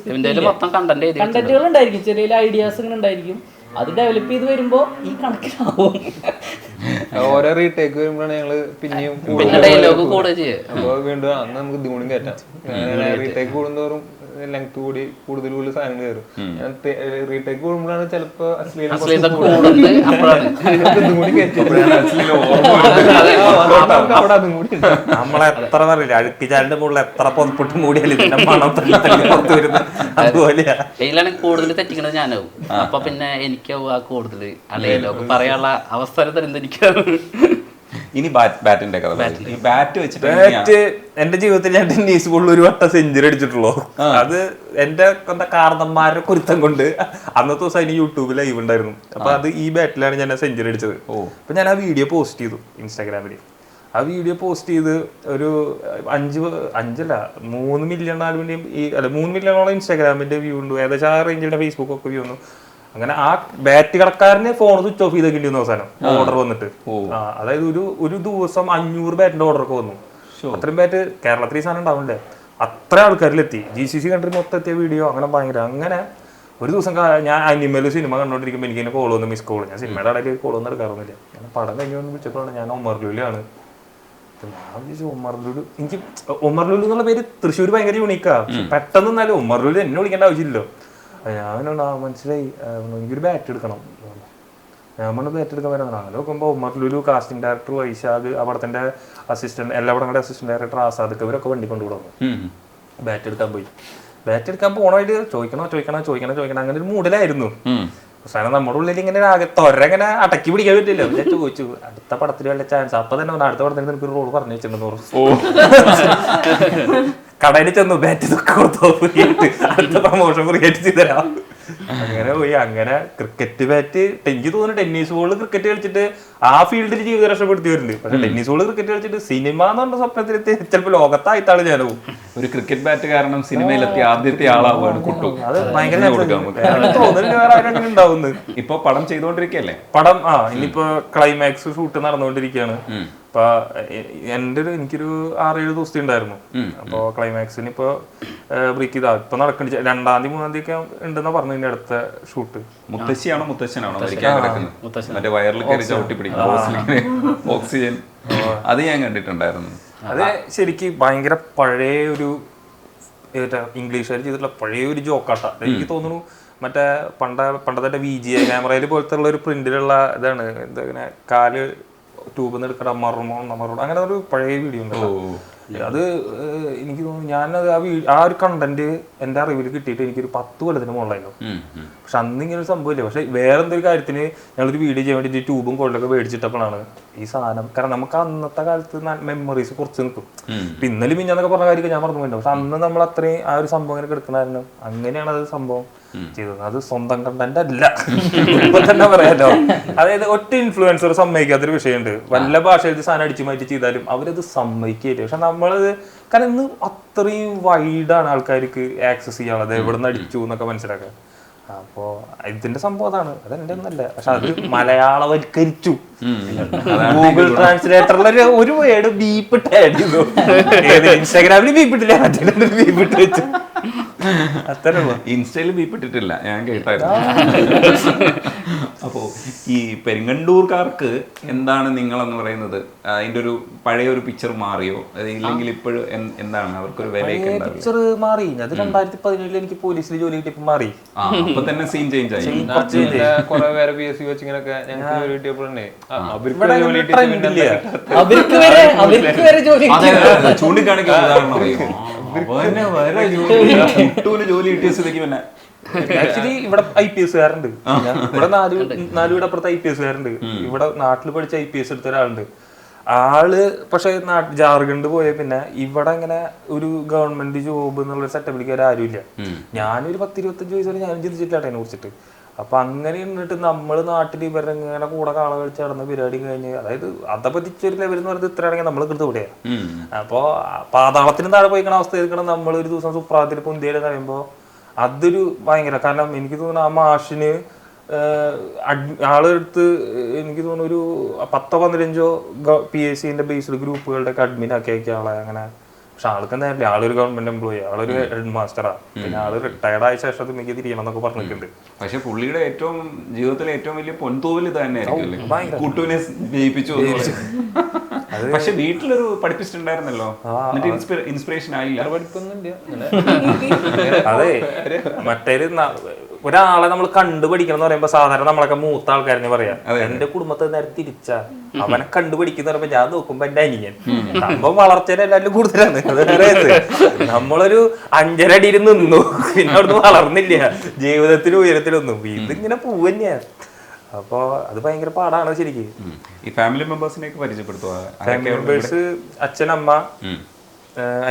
S8: കണ്ടന്റുകൾ ഉണ്ടായിരിക്കും ചെറിയ ഐഡിയാസ് ഇങ്ങനെ ഉണ്ടായിരിക്കും. അത് ഡെവലപ്പ് ചെയ്ത് വരുമ്പോ ഈ കണക്കിലാവും.
S7: ഓരോ റീടേക്ക് വരുമ്പോഴാണ് ഞങ്ങൾ പിന്നെയും വീണ്ടും അന്ന് നമുക്ക് കൂടി കയറ്റാം റീടേക്ക് കൂടുന്തോറും ലെങ്ത് കൂടി കൂടുതൽ കൂടുതൽ സാധനം കയറും. റീടേക്ക് കൂടുമ്പോഴാണ് ചിലപ്പോ [LAUGHS] അവിടെ അതും കൂടി ഉണ്ട്.
S1: നമ്മളെത്ര പറയില്ല അഴുക്കിച്ചാലിന്റെ മുകളിൽ എത്ര പൊതപ്പിട്ട് മൂടിയാലും ഇതിന്റെ മണം പുറത്ത് വരുന്നത് അതുപോലെയാ.
S6: ഇതിലാണെങ്കിൽ കൂടുതൽ തെറ്റിക്കണത് ഞാനാവും. അപ്പൊ പിന്നെ എനിക്കാവും ആ കൂടുതൽ അല്ലെങ്കിൽ പറയാനുള്ള അവസരം തരുന്നത് എനിക്കാവും.
S5: ഇനി ബാറ്റ് ബാറ്റിന്റെ കഥ ഈ ബാറ്റ് വെച്ചിട്ട്
S1: ബാറ്റ് എന്റെ ജീവിതത്തിൽ ഞാൻ ടെന്നീസ് ബോളിൽ ഒരു വട്ടം സെഞ്ചുറി അടിച്ചിട്ടുള്ളൂ. അത് എന്റെ എന്താ കാർന്നന്മാരുടെ കുരുത്തം കൊണ്ട് അന്നത്തെ ദിവസം അതിന് യൂട്യൂബിൽ ലൈവ് ഉണ്ടായിരുന്നു. അപ്പൊ അത് ഈ ബാറ്റിലാണ് ഞാൻ സെഞ്ചുറി അടിച്ചത്. അപ്പൊ ഞാൻ ആ വീഡിയോ പോസ്റ്റ് ചെയ്തു ഇൻസ്റ്റാഗ്രാമിൽ ആ വീഡിയോ പോസ്റ്റ് ചെയ്ത് ഒരു അഞ്ച് അഞ്ചല്ല മൂന്ന് മില്യൺ ആളുവിന്റെയും ഈ അല്ല മൂന്ന് മില്യണോളം ഇൻസ്റ്റാഗ്രാമിന്റെ വ്യൂ ഉണ്ട്. ഏകദേശം ആ റേഞ്ചിന്റെ ഫേസ്ബുക്ക് ഒക്കെ വ്യൂ ഉണ്ട്. അങ്ങനെ ആ ബാറ്റ് കടക്കാരന് ഫോൺ സ്വിച്ച് ഓഫ് ചെയ്തൊക്കെ ഉണ്ട് അവസാനം. ഓർഡർ വന്നിട്ട്. അതായത് ഒരു ഒരു ദിവസം അഞ്ഞൂറ് ബാറ്റിന്റെ ഓർഡർ ഒക്കെ വന്നു. അത്രയും ബാറ്റ് കേരളത്തിൽ ഈ സാധനം ഉണ്ടാവില്ലേ അത്ര ആൾക്കാരിലെത്തി. ജി സി സി കൺട്രി മൊത്തം എത്തിയ വീഡിയോ അങ്ങനെ ഭയങ്കര അങ്ങനെ ഒരു ദിവസം ഞാൻ അനിമൽ സിനിമ കണ്ടോണ്ടിരിക്കുമ്പോൾ എനിക്ക് എന്നെ കോൾ വന്നു മിസ് കോൾ ഞാൻ സിനിമയുടെ ഇടയിൽ കോൾ ഒന്നും എടുക്കാറൊന്നുമില്ല. ഞാൻ പടം കഴിഞ്ഞു വിളിച്ചപ്പോഴാണ് ഞാൻ ഒമർലുലാണ് ഞാൻ വിചാരിച്ചു ഒമർലുലു എനിക്ക് ഒമർലുലു എന്നുള്ള പേര് തൃശ്ശൂർ ഭയങ്കര യൂണിക്കാ പെട്ടെന്ന് എന്നാലും ഒമർലുലു എന്നെ വിളിക്കേണ്ട ആവശ്യമില്ലല്ലോ. ആ മനസ്സിലായി? എനിക്കൊരു ബാറ്റ് എടുക്കണം. ഞാൻ പറഞ്ഞു ബാറ്റ് എടുക്കാൻ വരുന്നതാണ് അങ്ങനെ നോക്കുമ്പോൾ ലുലു കാസ്റ്റിംഗ് ഡയറക്ടർ വൈശാഖ് പടത്തിന്റെ അസിസ്റ്റന്റ് എല്ലാ പടങ്ങളുടെ അസിസ്റ്റന്റ് ഡയറക്ടർ ആസാദ് ഇവരൊക്കെ വണ്ടി കൊണ്ടുവിടുന്നു ബാറ്റ് എടുക്കാൻ പോയി. ബാറ്റ് എടുക്കാൻ പോണായിട്ട് ചോദിക്കണോ ചോദിക്കണോ ചോദിക്കണോ ചോദിക്കണോ അങ്ങനെ ഒരു മൂഡിലായിരുന്നു അവസാനം നമ്മുടെ ഉള്ളിൽ ഇങ്ങനെ ആകെ തൊര ഇങ്ങനെ അടക്കി പിടിക്കാൻ പറ്റില്ല. ഞാൻ ചോദിച്ചു അടുത്ത പടത്തിൽ വല്ല ചാൻസ് അപ്പൊ തന്നെ അടുത്ത പടത്തിൽ എനിക്ക് ഒരു റോൾ പറഞ്ഞു വെച്ചിട്ടുണ്ടെന്ന് പറഞ്ഞു. [LAUGHS] കടയിൽ ചെന്നു ബാറ്റ് ഇതൊക്കെ കൊടുത്തോ. അടുത്ത പ്രൊമോഷൻ ക്രിയേറ്റ് ചെയ്തരാം അങ്ങനെ പോയി. അങ്ങനെ ക്രിക്കറ്റ് ബാറ്റ് എനിക്ക് തോന്നുന്നു ടെന്നീസ് ബോൾ ക്രിക്കറ്റ് കളിച്ചിട്ട് ആ ഫീൽഡിൽ ജീവിതം രക്ഷപ്പെടുത്തി വരുന്നുണ്ട് പക്ഷെ ടെന്നീസ് ബോൾ ക്രിക്കറ്റ് കളിച്ചിട്ട് സിനിമ എന്ന് പറഞ്ഞ സ്വപ്നത്തിലെത്തി ചിലപ്പോൾ ലോകത്തായിട്ടാണ് ഞാനും.
S5: ഒരു ക്രിക്കറ്റ് ബാറ്റ് കാരണം സിനിമയിലെത്തിയ ആദ്യത്തെ ആളാവുകയാണ് കുട്ടു.
S1: അത് ഭയങ്കര വേറെ
S5: ഇപ്പൊ പടം ചെയ്തോണ്ടിരിക്കല്ലേ?
S1: പടം ആ ഇനിയിപ്പോ ക്ലൈമാക്സ് ഷൂട്ട് നടന്നുകൊണ്ടിരിക്കുകയാണ്. അപ്പൊ എന്റെ ഒരു എനിക്കൊരു ആറേഴ് ദിവസത്തെ ഉണ്ടായിരുന്നു. അപ്പൊ ക്ലൈമാക്സിന് ഇപ്പൊ ബ്രേക്ക് ചെയ്താ. ഇപ്പൊ നടക്കണ്ട രണ്ടാം തീയതി മൂന്നാം തീയതി ഒക്കെ ഉണ്ടെന്നാ പറഞ്ഞു അടുത്ത ഷൂട്ട്
S5: മുത്തശ്ശിയാണോ മുത്തശ്ശനാണോ? മറ്റേ വയറിൽ കയറി ചവിട്ടി പിടിക്കും ഓക്സിജൻ. അത് ഞാൻ കണ്ടിട്ടുണ്ടായിരുന്നു.
S1: അത് ശരിക്കും ഭയങ്കര പഴയ ഒരു ഇംഗ്ലീഷുകാർ ചെയ്തിട്ടുള്ള പഴയ ഒരു ജോക്കാട്ട. എനിക്ക് തോന്നുന്നു മറ്റേ പണ്ട പണ്ടത്തെ വി ജി എ ക്യാമറയിൽ പോലത്തെ ഉള്ള ഒരു പ്രിന്റിലുള്ള ഇതാണ് എന്താ ഇങ്ങനെ കാൽ ട്യൂബിൽ നിന്ന് എടുക്കട മറുമോ മറുമോ അങ്ങനെ ഒരു പഴയ വീഡിയോ ഉണ്ടല്ലോ. അത് എനിക്ക് തോന്നുന്നു ഞാനത് ആ ആ ഒരു കണ്ടന്റ് എന്റെ അറിവിൽ കിട്ടിയിട്ട് എനിക്കൊരു പത്ത് കൊല്ലത്തിന് മുകളിലായിരുന്നു. പക്ഷെ അന്ന് ഇങ്ങനെ ഒരു സംഭവമില്ല? പക്ഷെ വേറെ എന്തൊരു കാര്യത്തിന് ഞങ്ങളൊരു വീഡിയോ ചെയ്യാൻ വേണ്ടി ട്യൂബും കൊള്ളൊക്കെ മേടിച്ചിട്ടപ്പോഴാണ് ഈ സാധനം. കാരണം നമുക്ക് അന്നത്തെ കാലത്ത് മെമ്മറീസ് കുറച്ച് നിൽക്കും. ഇന്നലെ മിഞ്ഞാന്നൊക്കെ പറഞ്ഞ കാര്യമൊക്കെ ഞാൻ മറന്നു പോയിട്ടുണ്ട് പക്ഷെ അന്ന് നമ്മൾ അത്രയും ആ ഒരു സംഭവം ഇങ്ങനെ കിടക്കണമായിരുന്നു അങ്ങനെയാണ് അത് സംഭവം ചെയ്തത്. അത് സ്വന്തം കണ്ടന്റ് അല്ല. ഇപ്പൊ തന്നെ പറയാലോ. അതായത് ഒറ്റ ഇൻഫ്ലുവൻസർ സമ്മതിക്കാത്തൊരു വിഷയമുണ്ട്. വല്ല ഭാഷയിൽ സാധനം അടിച്ചു മാറ്റി ചെയ്താലും അവരത് സമ്മതിക്കില്ല പക്ഷെ നമ്മളത് കാരണം ഇന്ന് അത്രയും വൈഡാണ് ആൾക്കാർക്ക് ആക്സസ് ചെയ്യാനുള്ളത്. എവിടെ നിന്ന് അടിച്ചു എന്നൊക്കെ മനസ്സിലാക്കാൻ. അപ്പോ ഇതിന്റെ സംഭവം അതാണ്. അതെന്റെ ഒന്നല്ല. പക്ഷെ അത് മലയാളവൽക്കരിച്ചു. ഗൂഗിൾ ട്രാൻസ്ലേറ്ററിൽ ഒരു വേർഡ് ബീപ്പ് ഇട്ട് ആഡ് ചെയ്തു. ഇൻസ്റ്റാഗ്രാമിൽ ബീപ്പ് ഇട്ടില്ല മറ്റേ ബീപ്പ് ഇട്ട് വെച്ചു. അത്രേ ഉള്ളൂ.
S5: ഇൻസ്റ്റയിൽ ബീപ്പിട്ടിട്ടില്ല ഞാൻ കേട്ടായിരുന്നു. അപ്പോ ഈ പെരിങ്ങണ്ടൂർക്കാർക്ക് എന്താണ് നിങ്ങളെന്ന് പറയുന്നത്? അതിന്റെ ഒരു പഴയ ഒരു പിക്ചർ മാറിയോ? ഇല്ലെങ്കിൽ ഇപ്പോഴും എന്താണ്? അവർക്കൊരു വിലയൊക്കെ
S1: പിക്ചർ മാറി. അത് രണ്ടായിരത്തി പതിനേഴിൽ എനിക്ക് പോലീസിൽ ജോലി കിട്ടിയപ്പോ മാറി.
S5: ആ അപ്പൊ തന്നെ സീൻ ചേഞ്ച് ആയി.
S7: കുറെ പേരെ പി എസ് സി വെച്ചിങ്ങനൊക്കെ ഞങ്ങൾക്ക് ജോലി കിട്ടിയപ്പോഴേ അവർക്ക്
S8: വരെ അവർക്ക് വരെ ജോലി?
S5: വരെ ജോലി കിട്ടിയ സ്ഥിതിക്ക് പിന്നെ.
S1: ആക്ച്വലി ഇവിടെ ഐ പി എസ് കാരുണ്ട് ഇവിടെ നാല് നാല് വീട് അപ്പുറത്ത് ഐ പി എസ് കാരുണ്ട് ഇവിടെ നാട്ടിൽ പഠിച്ച ഐ പി എസ് എടുത്ത ഒരാളുണ്ട്. ആൾ പക്ഷെ ജാർഖണ്ഡ് പോയ പിന്നെ ഇവിടെ അങ്ങനെ ഒരു ഗവൺമെന്റ് ജോബ് എന്നുള്ള സെറ്റപ്പിലേക്ക് ആരും ഇല്ല ഞാനൊരു പത്തിരുപത്തഞ്ച് വയസ്സ് വരെ ഞാനും ചിന്തിച്ചിട്ടില്ല അതിനെ കുറിച്ചിട്ട്. അപ്പൊ അങ്ങനെ ഇരുന്നിട്ട് നമ്മൾ നാട്ടിൽ ഇവരിങ്ങനെ കൂടെ കാള കളിച്ച് നടന്ന പരിപാടി കഴിഞ്ഞ് അതായത് അതേ പറ്റിച്ചൊരു ലെവൽ എന്ന് പറയുന്നത് ഇത്രയാണെങ്കിൽ നമ്മൾ കൃത്യം ഇവിടെയാണ് അപ്പൊ പാതാളത്തിന് താഴെ പോയിക്കണ അവസ്ഥ ഇരിക്കണം നമ്മൾ ഒരു ദിവസം സുപ്രാത്തിൽ പൊന്തിയിൽ കഴിയുമ്പോ അതൊരു ഭയങ്കര കാരണം എനിക്ക് തോന്നുന്നു ആ മാഷിന് ആളെടുത്ത് എനിക്ക് തോന്നുന്നു ഒരു പത്തോ പതിനഞ്ചോ പി എസ് സിന്റെ ബേസ്ഡ് ഗ്രൂപ്പുകളുടെ ഒക്കെ അഡ്മിൻ ആക്കി അയക്കിയ ആളെ അങ്ങനെ. പക്ഷെ ആൾക്ക് എന്തായാലും ആളൊരു ഗവൺമെന്റ് എംപ്ലോയി ആളൊരു ഹെഡ് മാസ്റ്ററാ പിന്നെ ആൾ റിട്ടയർഡ് ആയ ശേഷം അത് മിക്ക തിരിയണം എന്നൊക്കെ പറഞ്ഞിട്ടുണ്ട്.
S5: പക്ഷെ പുള്ളിയുടെ ഏറ്റവും ജീവിതത്തിലെ ഏറ്റവും വലിയ പൊൻതൂവൽ ഇത് തന്നെ കൂട്ടുവിനെ ജയിപ്പിച്ചു. പക്ഷെ വീട്ടിലൊരു പഠിപ്പിച്ചിട്ടുണ്ടായിരുന്നല്ലോ ഇൻസ്പിറേഷൻ ആയില്ല.
S7: പഠിപ്പൊന്നുമില്ല.
S1: അതെ മറ്റേത് ന- ഒരാളെ നമ്മൾ കണ്ടുപഠിക്കണം എന്ന് പറയുമ്പോ സാധാരണ നമ്മളൊക്കെ മൂത്ത ആൾക്കാരെന്ന് പറയാം എന്റെ കുടുംബത്തെ നേരെ തിരിച്ച. അവനെ കണ്ടുപഠിക്കുന്ന പറയുമ്പോ ഞാൻ നോക്കുമ്പോ എന്റെ അനിയൻ. സംഭവം വളർച്ചയുടെ എല്ലാവരും കൂടുതലാണ്. നമ്മളൊരു അഞ്ചര അടിയിൽ നിന്നു. പിന്നെ അവിടുന്ന് വളർന്നില്ല. ജീവിതത്തിൽ ഉയരത്തിലൊന്നും. ഇതിങ്ങനെ പോവന്നെയാ അപ്പൊ അത് ഭയങ്കര പാടാണ് ശരിക്കും.
S5: ഈ ഫാമിലി മെമ്പേഴ്സിനെ ഒക്കെ പരിചയപ്പെടുത്തുക
S1: ഫാമിലി മെമ്പേഴ്സ് അച്ഛൻ അമ്മ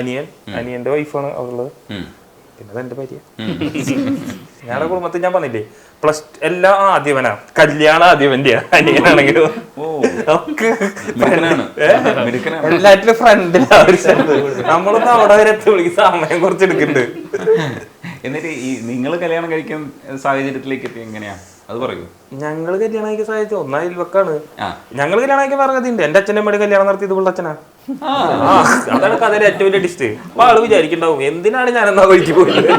S1: അനിയൻ. അനിയന്റെ വൈഫാണ് അവരുള്ളത് പിന്നെ അതെന്റെ ഭാര്യ. ഞങ്ങളുടെ കുടുംബത്തിൽ ഞാൻ പറഞ്ഞില്ലേ പ്ലസ് എല്ലാ ആദ്യവനാ കല്യാണ ആദ്യവന്റെ അനിയനാണെങ്കിലും ഒക്കെ. എല്ലാറ്റിലും ഫ്രണ്ടിലാ നമ്മളൊന്നും അവിടെ വരെ എത്തി വിളിക്ക്. സമയം കുറച്ചെടുക്കുന്നുണ്ട്
S5: എന്നിട്ട് ഈ നിങ്ങൾ കല്യാണം കഴിക്കാൻ സാഹചര്യത്തിലേക്ക് എത്തി എങ്ങനെയാ? അത് പറയൂ.
S1: ഞങ്ങൾ കല്യാണം കഴിക്കാൻ സാധിച്ചു. ഒന്നാ അയൽവക്കാണ്. ഞങ്ങൾ കല്യാണം കഴിക്കാൻ പറഞ്ഞതിണ്ട് എന്റെ അച്ഛന്റെ അമ്മയുടെ കല്യാണം നടത്തിയത് പിള്ളച്ചനാ അച്ഛനാ. അതാണ് കഥയിലെ ഏറ്റവും വലിയ ഡിസ്റ്റ് അപ്പൊ ആൾ വിചാരിക്കണ്ടാവും എന്തിനാണ് ഞാൻ എന്നാ വഴിക്ക് പോയത്?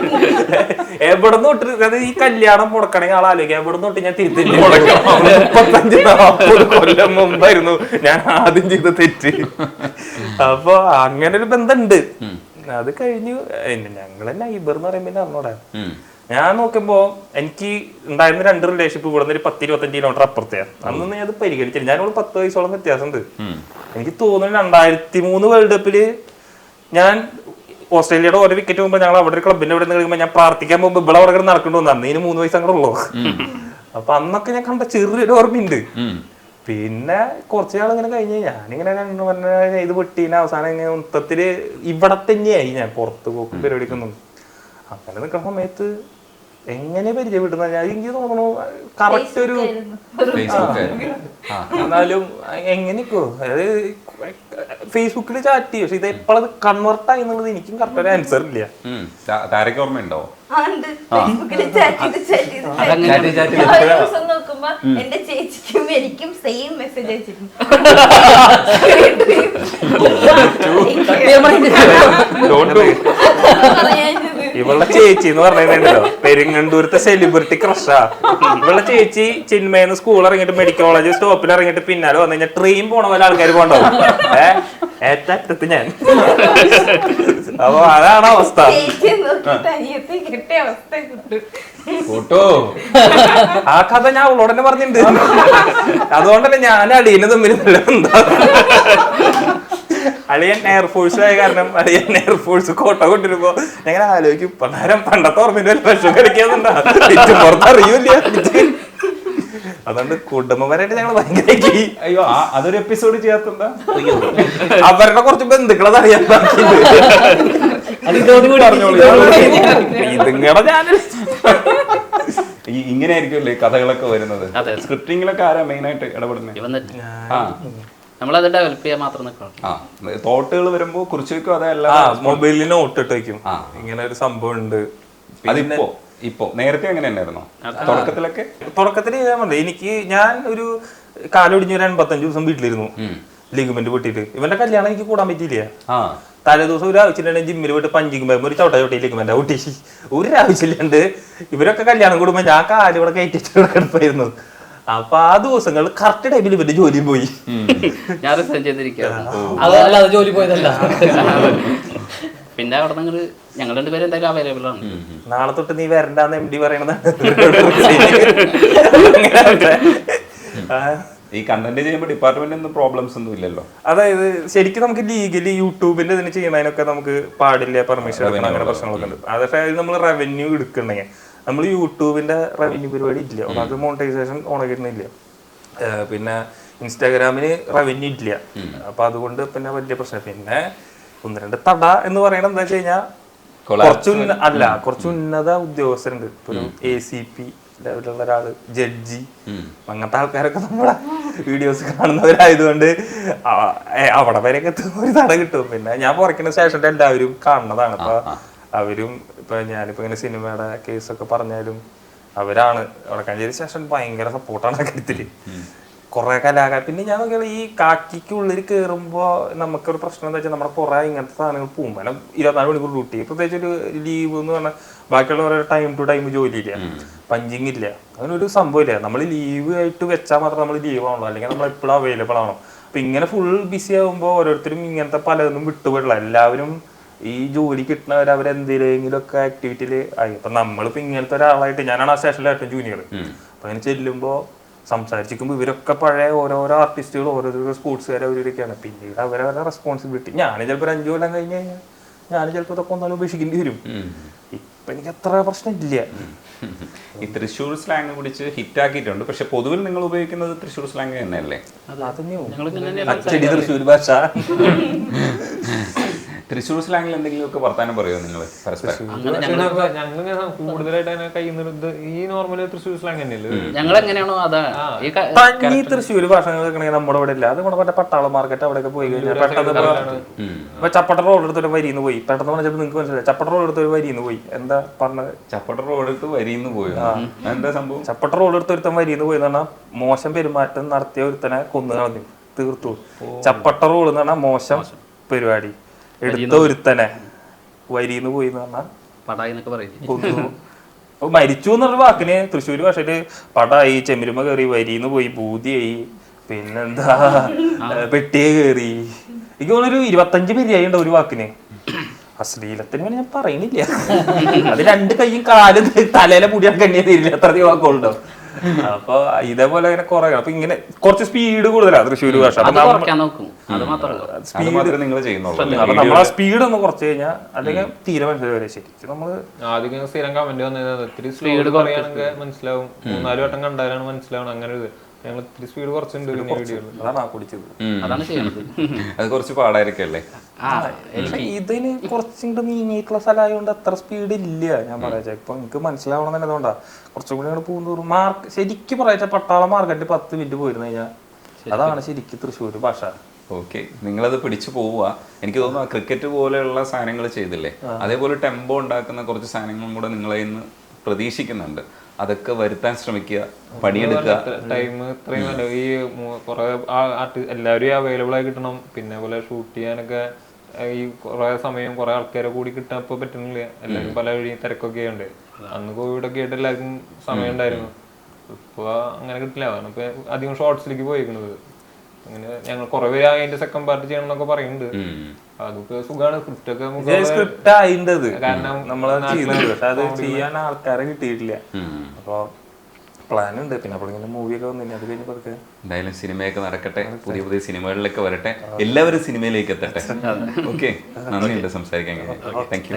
S1: എവിടെ തൊട്ട് അത് ഈ കല്യാണം മുടക്കണെങ്കിൽ ആൾ ആലോചിക്കാം. എവിടെ തൊട്ട് ഞാൻ തിരുത്തില്ല? മുപ്പത്തഞ്ച് നാൽപ്പത് കൊല്ലം മുമ്പായിരുന്നു ഞാൻ ആദ്യം ചെയ്ത തെറ്റ്. അപ്പൊ അങ്ങനെ ഒരു ബന്ധമുണ്ട് അത് കഴിഞ്ഞു. ഞങ്ങളെ നൈബർ എന്ന് പറയുമ്പോ അറിഞ്ഞൂടാ. ഞാൻ നോക്കുമ്പോ എനിക്ക് ഉണ്ടായിരുന്ന രണ്ട് റിലേഷൻഷിപ്പ് ഇവിടെ നിന്ന് ഒരു പത്ത് ഇരുപത്തഞ്ച് കിലോമീറ്റർ അപ്പുറത്തെയാണ് അന്ന് ഞാൻ അത് പരിഗണിച്ചില്ല. ഞാനോട് പത്ത് വയസ്സോളം വ്യത്യാസമുണ്ട്. എനിക്ക് തോന്നുന്നു രണ്ടായിരത്തി മൂന്ന് വേൾഡ് കപ്പിൽ ഞാൻ ഓസ്ട്രേലിയയുടെ ഓരോ വിക്കറ്റ് പോകുമ്പോൾ ഞങ്ങൾ അവിടെ ഒരു ക്ലബിന്റെ അവിടെ നിന്ന് കളിക്കുമ്പോൾ ഞാൻ പ്രാർത്ഥിക്കാൻ പോകുമ്പോൾ ഇവിടെ അവിടെ നടക്കണ്ടു അന്നേന് മൂന്ന് വയസ്സ് അങ്ങനെ ഉള്ളൂ അപ്പൊ അന്നൊക്കെ ഞാൻ കണ്ട ചെറിയൊരു ഓർമ്മയുണ്ട്. പിന്നെ കുറച്ച് നാൾ ഇങ്ങനെ കഴിഞ്ഞ് ഞാനിങ്ങനെ കണ്ടു പറഞ്ഞ ഇത് പൊട്ടീന അവസാനം ഇങ്ങനെ മൊത്തത്തിൽ ഇവിടെ തന്നെയായി ഞാൻ പുറത്ത് പോക്കും പരിപാടിക്കൊന്നും. അങ്ങനെ നിൽക്കുന്ന സമയത്ത് എങ്ങനെ പരിചയപ്പെടുന്ന ഞാൻ എനിക്ക് തോന്നുന്നു കറക്റ്റ് ഒരു
S5: ഫേസ്ബുക്ക് ആ.
S1: എന്നാലും എങ്ങനെയൊക്കെയോ അതായത് ഫേസ്ബുക്കിൽ ചാറ്റ് ചെയ്യും പക്ഷെ ഇത് എപ്പോഴത് കൺവേർട്ട് ആയി എന്നുള്ളത് എനിക്കും കറക്റ്റ് ഒരു ആൻസർ ഇല്ല.
S5: താരക്ക് ഓർമ്മയുണ്ടോ
S3: നോക്കുമ്പോ എന്റെ ചേച്ചിക്കും എനിക്കും സെയിം മെസ്സേജ് അയച്ചിരുന്നു. [LAUGHS]
S1: ഇവളുടെ ചേച്ചി എന്ന് പറഞ്ഞിട്ടുണ്ടല്ലോ പെരിങ്ങണ്ടൂരത്തെ സെലിബ്രിറ്റി ക്രഷാ ഇവളുടെ ചേച്ചി ചിന്മയെന്ന് സ്കൂൾ ഇറങ്ങിയിട്ട് മെഡിക്കൽ കോളേജ് സ്റ്റോപ്പിൽ ഇറങ്ങിയിട്ട് പിന്നാലെ വന്നു കഴിഞ്ഞാൽ ട്രെയിൻ പോണ പോലെ ആൾക്കാർ പോണ്ടാവും. ഏഹ് ഏറ്റത്ത് ഞാൻ? അപ്പൊ അതാണ് അവസ്ഥ.
S5: ഫോട്ടോ
S1: ആ കഥ ഞാൻ അവളോട് തന്നെ പറഞ്ഞിട്ടുണ്ട്. അതുകൊണ്ടല്ലേ ഞാൻ അടിയിലും തമ്മിൽ ബന്ധം. അളിയൻ എയർഫോഴ്സ് ആയ കാരണം അളിയൻ എയർഫോഴ്സ് കോട്ട കൊണ്ടിരുമ്പോ ഞങ്ങൾ ആലോചിക്കും പണ്ടാരം പണ്ടത്തെ ഓർമ്മയില്ല വിഷം കളിക്കാന്നുണ്ടാ പുറത്ത് അറിയൂല അതുകൊണ്ട് കുടുംബപരമായിട്ട് ഞങ്ങൾ ഭയങ്കര
S5: അയ്യോ അതൊരു എപ്പിസോഡ് ചെയ്യാത്തെന്താ
S1: അവരുടെ കുറച്ച് ബന്ധുക്കളത് അറിയാൻ ഇതിങ്ങടെ ചാനൽ
S5: ഈ ഇങ്ങനെ ആയിരിക്കുമല്ലേ കഥകളൊക്കെ വരുന്നത്? സ്ക്രിപ്റ്റിംഗിലൊക്കെ ആരാ മെയിൻ ആയിട്ട് ഇടപെടുന്നത്
S6: നമ്മളത് ഡെവലപ്പ് ചെയ്യാൻ മാത്രം നിൽക്കണം.
S5: ആ തോട്ടുകൾ വരുമ്പോ കുറിച്ച് വെക്കും അതല്ല
S1: മൊബൈലിനെ മൊബൈലിൽ നോട്ട് വെക്കും ഇങ്ങനെ ഒരു സംഭവം ഉണ്ട്.
S5: അതിപ്പോ ഇപ്പോ നേരത്തെ എങ്ങനെ ഉണ്ടായിരുന്നോ തുടക്കത്തിലൊക്കെ?
S1: തുടക്കത്തിൽ ഞാൻ പറഞ്ഞത് എനിക്ക് ഞാൻ ഒരു കാലൊടിഞ്ഞ് ഒരു എൺപത്തഞ്ച് ദിവസം വീട്ടിലിരുന്നു. ലിഗമെന്റ് പൊട്ടിയിട്ട്. ഇവന്റെ കല്യാണം എനിക്ക് കൂടാൻ പറ്റിയില്ല.
S5: ആ.
S1: തലേ ദിവസം ഒരു ആവശ്യമില്ലാണ്ട് ജിമ്മിൽ പോയിട്ട് പഞ്ചിങ് ഒരു ചവിട്ട ചവിട്ടി ലിഗമെന്റ് ഔട്ടി ഒരു ആവശ്യമില്ലാണ്ട് ഇവരൊക്കെ കല്യാണം കൂടുമ്പോ ഞാൻ കാലിവിടെ കയറ്റി കയറ്റിട്ട് കിടപ്പായിരുന്നു. അപ്പൊ ആ ദിവസങ്ങൾ കറക്റ്റ് ടൈമിൽ ഇവന്റെ ജോലിയും പോയി.
S6: ഞാൻ റിസൈൻ ചെയ്തിരിക്കുകയാണ്.
S8: അത് ജോലി പോയതല്ല.
S6: പിന്നെ അവിടെ നിങ്ങൾ ഞങ്ങൾ രണ്ടുപേരും എന്തായാലും അവൈലബിൾ ആണ്.
S1: നാളെ തൊട്ട് നീ വരണ്ടെന്ന് എം ഡി പറയണതാണ്.
S5: ഈ കണ്ടന്റ് ചെയ്യുമ്പോൾ ഡിപ്പാർട്ട്മെന്റ് ഒന്നും പ്രോബ്ലംസ് ഒന്നും ഇല്ലല്ലോ.
S1: അതായത് ശരിക്കും നമുക്ക് ലീഗലി യൂട്യൂബിന്റെ ഇതിന് ചെയ്യണതിനൊക്കെ നമുക്ക് പാടില്ല പെർമിഷൻ എടുക്കണം അങ്ങനെ പ്രശ്നങ്ങളൊക്കെ ഉണ്ട്. അതൊക്കെ നമ്മൾ റവന്യൂ എടുക്കണെങ്കിൽ നമ്മൾ യൂട്യൂബിന്റെ റവന്യൂ പരിപാടി ഇല്ല. അത് മോണിറ്റൈസേഷൻ ഓണാക്കിയിരുന്നില്ല പിന്നെ ഇൻസ്റ്റാഗ്രാമിന് റവന്യൂ ഇല്ല. അപ്പൊ അതുകൊണ്ട് പിന്നെ വലിയ പ്രശ്നം. പിന്നെ ഒന്ന് രണ്ട് തട എന്ന് പറയണത് എന്താ വെച്ച് കഴിഞ്ഞാൽ കുറച്ച് അല്ല കുറച്ച് ഉന്നത ഉദ്യോഗസ്ഥരുണ്ട്. ഇപ്പൊ ഒരു എ സി പി ലെവലുള്ള ഒരാൾ ജഡ്ജി അങ്ങനത്തെ ആൾക്കാരൊക്കെ നമ്മളെ വീഡിയോസ് കാണുന്നവരായതുകൊണ്ട് അവിടെ വരെയൊക്കെ എത്തുമ്പോൾ ഒരു തട കിട്ടും. പിന്നെ ഞാൻ പുറക്കുന്ന ശേഷം എല്ലാവരും കാണുന്നതാണ്. അപ്പൊ അവരും ഇപ്പൊ ഞാനിപ്പോ ഇങ്ങനെ സിനിമയുടെ കേസൊക്കെ പറഞ്ഞാലും അവരാണ് വടക്കാഞ്ചേരി സ്റ്റേഷൻ ഭയങ്കര സപ്പോർട്ടാണ് കാര്യത്തിൽ കുറേ കുറെ കലാകാര പിന്നെ ഞാൻ നോക്കിയാൽ ഈ കാക്കിക്കുള്ളിൽ കയറുമ്പോ നമുക്കൊരു പ്രശ്നം എന്താ വെച്ചാൽ നമ്മുടെ കുറെ ഇങ്ങനത്തെ സാധനങ്ങൾ പോകും കാരണം ഇരുപത്തിനാല് മണിക്കൂർ ഡ്യൂട്ടി. പ്രത്യേകിച്ച് ഒരു ലീവ് എന്ന് പറഞ്ഞാൽ ബാക്കിയുള്ളവരെ ടൈം ടു ടൈം ജോലിയില്ല? പഞ്ചിങ് ഇല്ല. അങ്ങനെ ഒരു സംഭവമില്ല നമ്മൾ ലീവ് ആയിട്ട് വെച്ചാൽ മാത്രം നമ്മൾ ലീവ് ആണല്ലോ അല്ലെങ്കിൽ നമ്മൾ എപ്പോഴും അവൈലബിൾ ആണോ അപ്പൊ ഇങ്ങനെ ഫുൾ ബിസി ആകുമ്പോൾ ഓരോരുത്തരും ഇങ്ങനത്തെ പലതൊന്നും വിട്ടുപോയിട്ടില്ല എല്ലാവരും ഈ ജോലി കിട്ടുന്നവർ അവരെന്തിലെങ്കിലൊക്കെ ഒക്കെ ആക്ടിവിറ്റിയിൽ ആയി. അപ്പൊ നമ്മളിപ്പോ ഇങ്ങനത്തെ ഒരാളായിട്ട് ഞാനാണ് ആ സ്റ്റേഷനിലെ ഏറ്റവും ജൂനിയർ അപ്പൊ അങ്ങനെ ചെല്ലുമ്പോ സംസാരിച്ചിരിക്കുമ്പോൾ ഇവരൊക്കെ പഴയ ഓരോരോ ആർട്ടിസ്റ്റുകൾ ഓരോരോ സ്പോർട്സുകാർ അവരൊക്കെയാണ് പിന്നീട് അവരവരുടെ റെസ്പോൺസിബിലിറ്റി ഞാൻ ചിലപ്പോൾ ഒരു അഞ്ചു കൊല്ലം കഴിഞ്ഞ് കഴിഞ്ഞാൽ ഞാൻ ചിലപ്പോൾ ഇതൊക്കെ ഒന്നാലും ഉപേക്ഷിക്കേണ്ടി വരും. ഇപ്പൊ എനിക്ക് അത്ര പ്രശ്നമില്ല.
S5: ഈ തൃശ്ശൂർ സ്ലാങ് പിടിച്ച് ഹിറ്റ് ആക്കിയിട്ടുണ്ട്. പക്ഷെ പൊതുവിൽ നിങ്ങൾ ഉപയോഗിക്കുന്നത് തൃശ്ശൂർ സ്ലാങ് തന്നെയല്ലേ?
S1: അച്ചടി തൃശ്ശൂർ ഭാഷ. [LAUGHS]
S5: തൃശ്ശൂർ സ്ലാങ്ങിൽ എന്തെങ്കിലുമൊക്കെ വർത്താനം പറയുമോ നിങ്ങൾ പരസ്പരം?
S7: കൂടുതലായിട്ട് ഈ നോർമൽ തൃശ്ശൂർ സ്ലാങ് തന്നെയല്ലേ
S6: ഞങ്ങൾ എങ്ങനെയാണോ അതാണ് ഈ
S1: തൃശ്ശൂർ കേൾക്കണമെങ്കിൽ നമ്മുടെ ഇവിടെ ഇല്ല. അത് നമ്മുടെ മറ്റേ പട്ടാള മാർക്കറ്റ് അവിടെയൊക്കെ പോയി കഴിഞ്ഞാൽ പെട്ടെന്ന് ഇപ്പൊ- ചപ്പട്ട റോഡ് എടുത്തൊരു വരിന്ന് പോയി. പെട്ടെന്ന് പറഞ്ഞാൽ നിങ്ങൾക്ക് മനസ്സിലായി? ചപ്പട്ട റോഡ് എടുത്തൊരു വരിന്ന് പോയി. എന്താ പറഞ്ഞത്?
S5: ചപ്പട്ട റോഡ് എടുത്ത് വരിന്ന് പോയി? എന്താ സംഭവം?
S1: ചപ്പട്ട റോഡ് എടുത്ത് ഒരുത്തൻ വരിന്ന് പോയി എന്ന് പറഞ്ഞാൽ മോശം പെരുമാറ്റം നടത്തിയ ഒരുത്തനെ കൊന്നു കളഞ്ഞു. തീർത്തു. ചപ്പട്ട റോഡ് എന്ന് പറഞ്ഞാൽ മോശം. പരിപാടി. എടുത്ത ഒരുത്തനെ. വരിന്ന് പോയി എന്ന് പറഞ്ഞാൽ
S6: പടായി എന്നൊക്കെ പറയും
S1: മരിച്ചു എന്നുള്ള വാക്കിന് തൃശ്ശൂർ ഭാഷയിൽ പടായി ചെമ്മിരുമ കയറി വരിന്ന് പോയി ബൂതിയായി പിന്നെന്താ? പെട്ടിയെ കയറി എനിക്ക് തോന്നുന്നു ഒരു ഇരുപത്തഞ്ച് പെരിയായി ഉണ്ട് ഒരു വാക്കിന്? അശ്ലീലത്തിന് വേണ്ടി ഞാൻ പറയുന്നില്ല അത് രണ്ട് കൈയും കാലും തലയിലെ മുടിയാൻ കണ്ണിയെ തീരില്ല അത്ര വാക്കുകളുണ്ടോ? അപ്പൊ ഇതേപോലെ ഇങ്ങനെ കുറെ അപ്പൊ ഇങ്ങനെ കുറച്ച് സ്പീഡ് കൂടുതലാണ് തൃശ്ശൂർ ഭാഷ
S5: സ്പീഡ് നിങ്ങൾ ചെയ്യുന്നുള്ളൂ.
S1: അപ്പൊ നമ്മൾ ആ സ്പീഡ് ഒന്ന് കുറച്ച് കഴിഞ്ഞാൽ അല്ലെങ്കിൽ തീരെ മനസ്സിലാവില്ല ശരിക്കും നമ്മൾ
S7: ആദ്യം സ്ഥിരം കമന്റ് വന്നത് ഇത്തിരി സ്പീഡ് പറയുകയാണെങ്കിൽ മനസ്സിലാവും. മൂന്നാൽ വട്ടം കണ്ടാലാണ് മനസ്സിലാവണം അങ്ങനെ ഒരു ഞങ്ങൾ ഇത്തിരി സ്പീഡ് കുറച്ചുണ്ട്
S1: അതാണ് ആ കുടിച്ചത്.
S6: അതാണ് ചെയ്യണത്
S5: അത് കുറച്ച് പാടായിരിക്കല്ലേ
S1: ഇതിന് കുറച്ചും കൂടെ നീങ്ങിയിട്ടുള്ള സ്ഥലമായതുകൊണ്ട് അത്ര സ്പീഡ് ഇല്ല ഞാൻ പറയാ. ഇപ്പൊ എനിക്ക് മനസ്സിലാവണം തന്നെ അതുകൊണ്ടാ കുറച്ചും കൂടി അങ്ങോട്ട് പോകുന്നതോറും മാർക്ക് ശരിക്കും പറയാ പട്ടാള മാർക്കറ്റ് പത്ത് മിനിറ്റ് പോയിരുന്നു കഴിഞ്ഞാൽ അതാണ് ശരിക്കും തൃശ്ശൂർ ഭാഷ.
S5: ഓക്കെ നിങ്ങളത് പിടിച്ചു പോവുക. എനിക്ക് തോന്നുന്നു ക്രിക്കറ്റ് പോലെയുള്ള സാധനങ്ങൾ ചെയ്തില്ലേ? അതേപോലെ ടെമ്പോ ഉണ്ടാക്കുന്ന കുറച്ച് സാധനങ്ങളും കൂടെ നിങ്ങളെ ഇന്ന് പ്രതീക്ഷിക്കുന്നുണ്ട്. അതൊക്കെ വരുത്താൻ ശ്രമിക്കുക പണിയെടുക്കുക.
S7: ടൈം ഇത്രയും നല്ല ഈ കുറേ എല്ലാവരും അവൈലബിൾ ആയി കിട്ടണം. പിന്നെ പോലെ ഷൂട്ട് ചെയ്യാനൊക്കെ ഈ കുറെ സമയം കുറെ ആൾക്കാരെ കൂടി കിട്ടാൻ ഇപ്പൊ പറ്റുന്നില്ല? എല്ലാവരും പല വഴി തിരക്കൊക്കെ ഉണ്ട് അന്ന് കോവിഡ് ഒക്കെ ആയിട്ട് എല്ലാവർക്കും സമയം ഉണ്ടായിരുന്നു. ഇപ്പൊ അങ്ങനെ കിട്ടില്ല. അതാണ് ഇപ്പൊ അധികം ഷോർട്സിലേക്ക് പോയിരിക്കുന്നത് അങ്ങനെ ഞങ്ങൾ കുറെ പേര് അതിന്റെ സെക്കൻഡ് പാർട്ട് ചെയ്യണം എന്നൊക്കെ പറയുന്നുണ്ട് അതൊക്കെ സുഖമാണ് സ്ക്രിപ്റ്റ് ഒക്കെ നമുക്ക്
S1: സ്ക്രിപ്റ്റ് ആയിണ്ടത്
S7: കാരണം
S1: നമ്മൾ പക്ഷെ അത് ചെയ്യാൻ ആൾക്കാരെ കിട്ടിയിട്ടില്ല. അപ്പൊ പ്ലാൻ ഉണ്ട്. പിന്നെ അപ്പോഴെങ്കിലും മൂവിയൊക്കെ വന്നു അത് കഴിഞ്ഞ് പതുക്കെ
S5: എന്തായാലും സിനിമയൊക്കെ നടക്കട്ടെ. പുതിയ പുതിയ സിനിമകളിലൊക്കെ വരട്ടെ. എല്ലാവരും സിനിമയിലേക്ക് എത്തട്ടെ. ഓക്കെ നന്ദിയുണ്ട് സംസാരിക്കാൻ. Thank you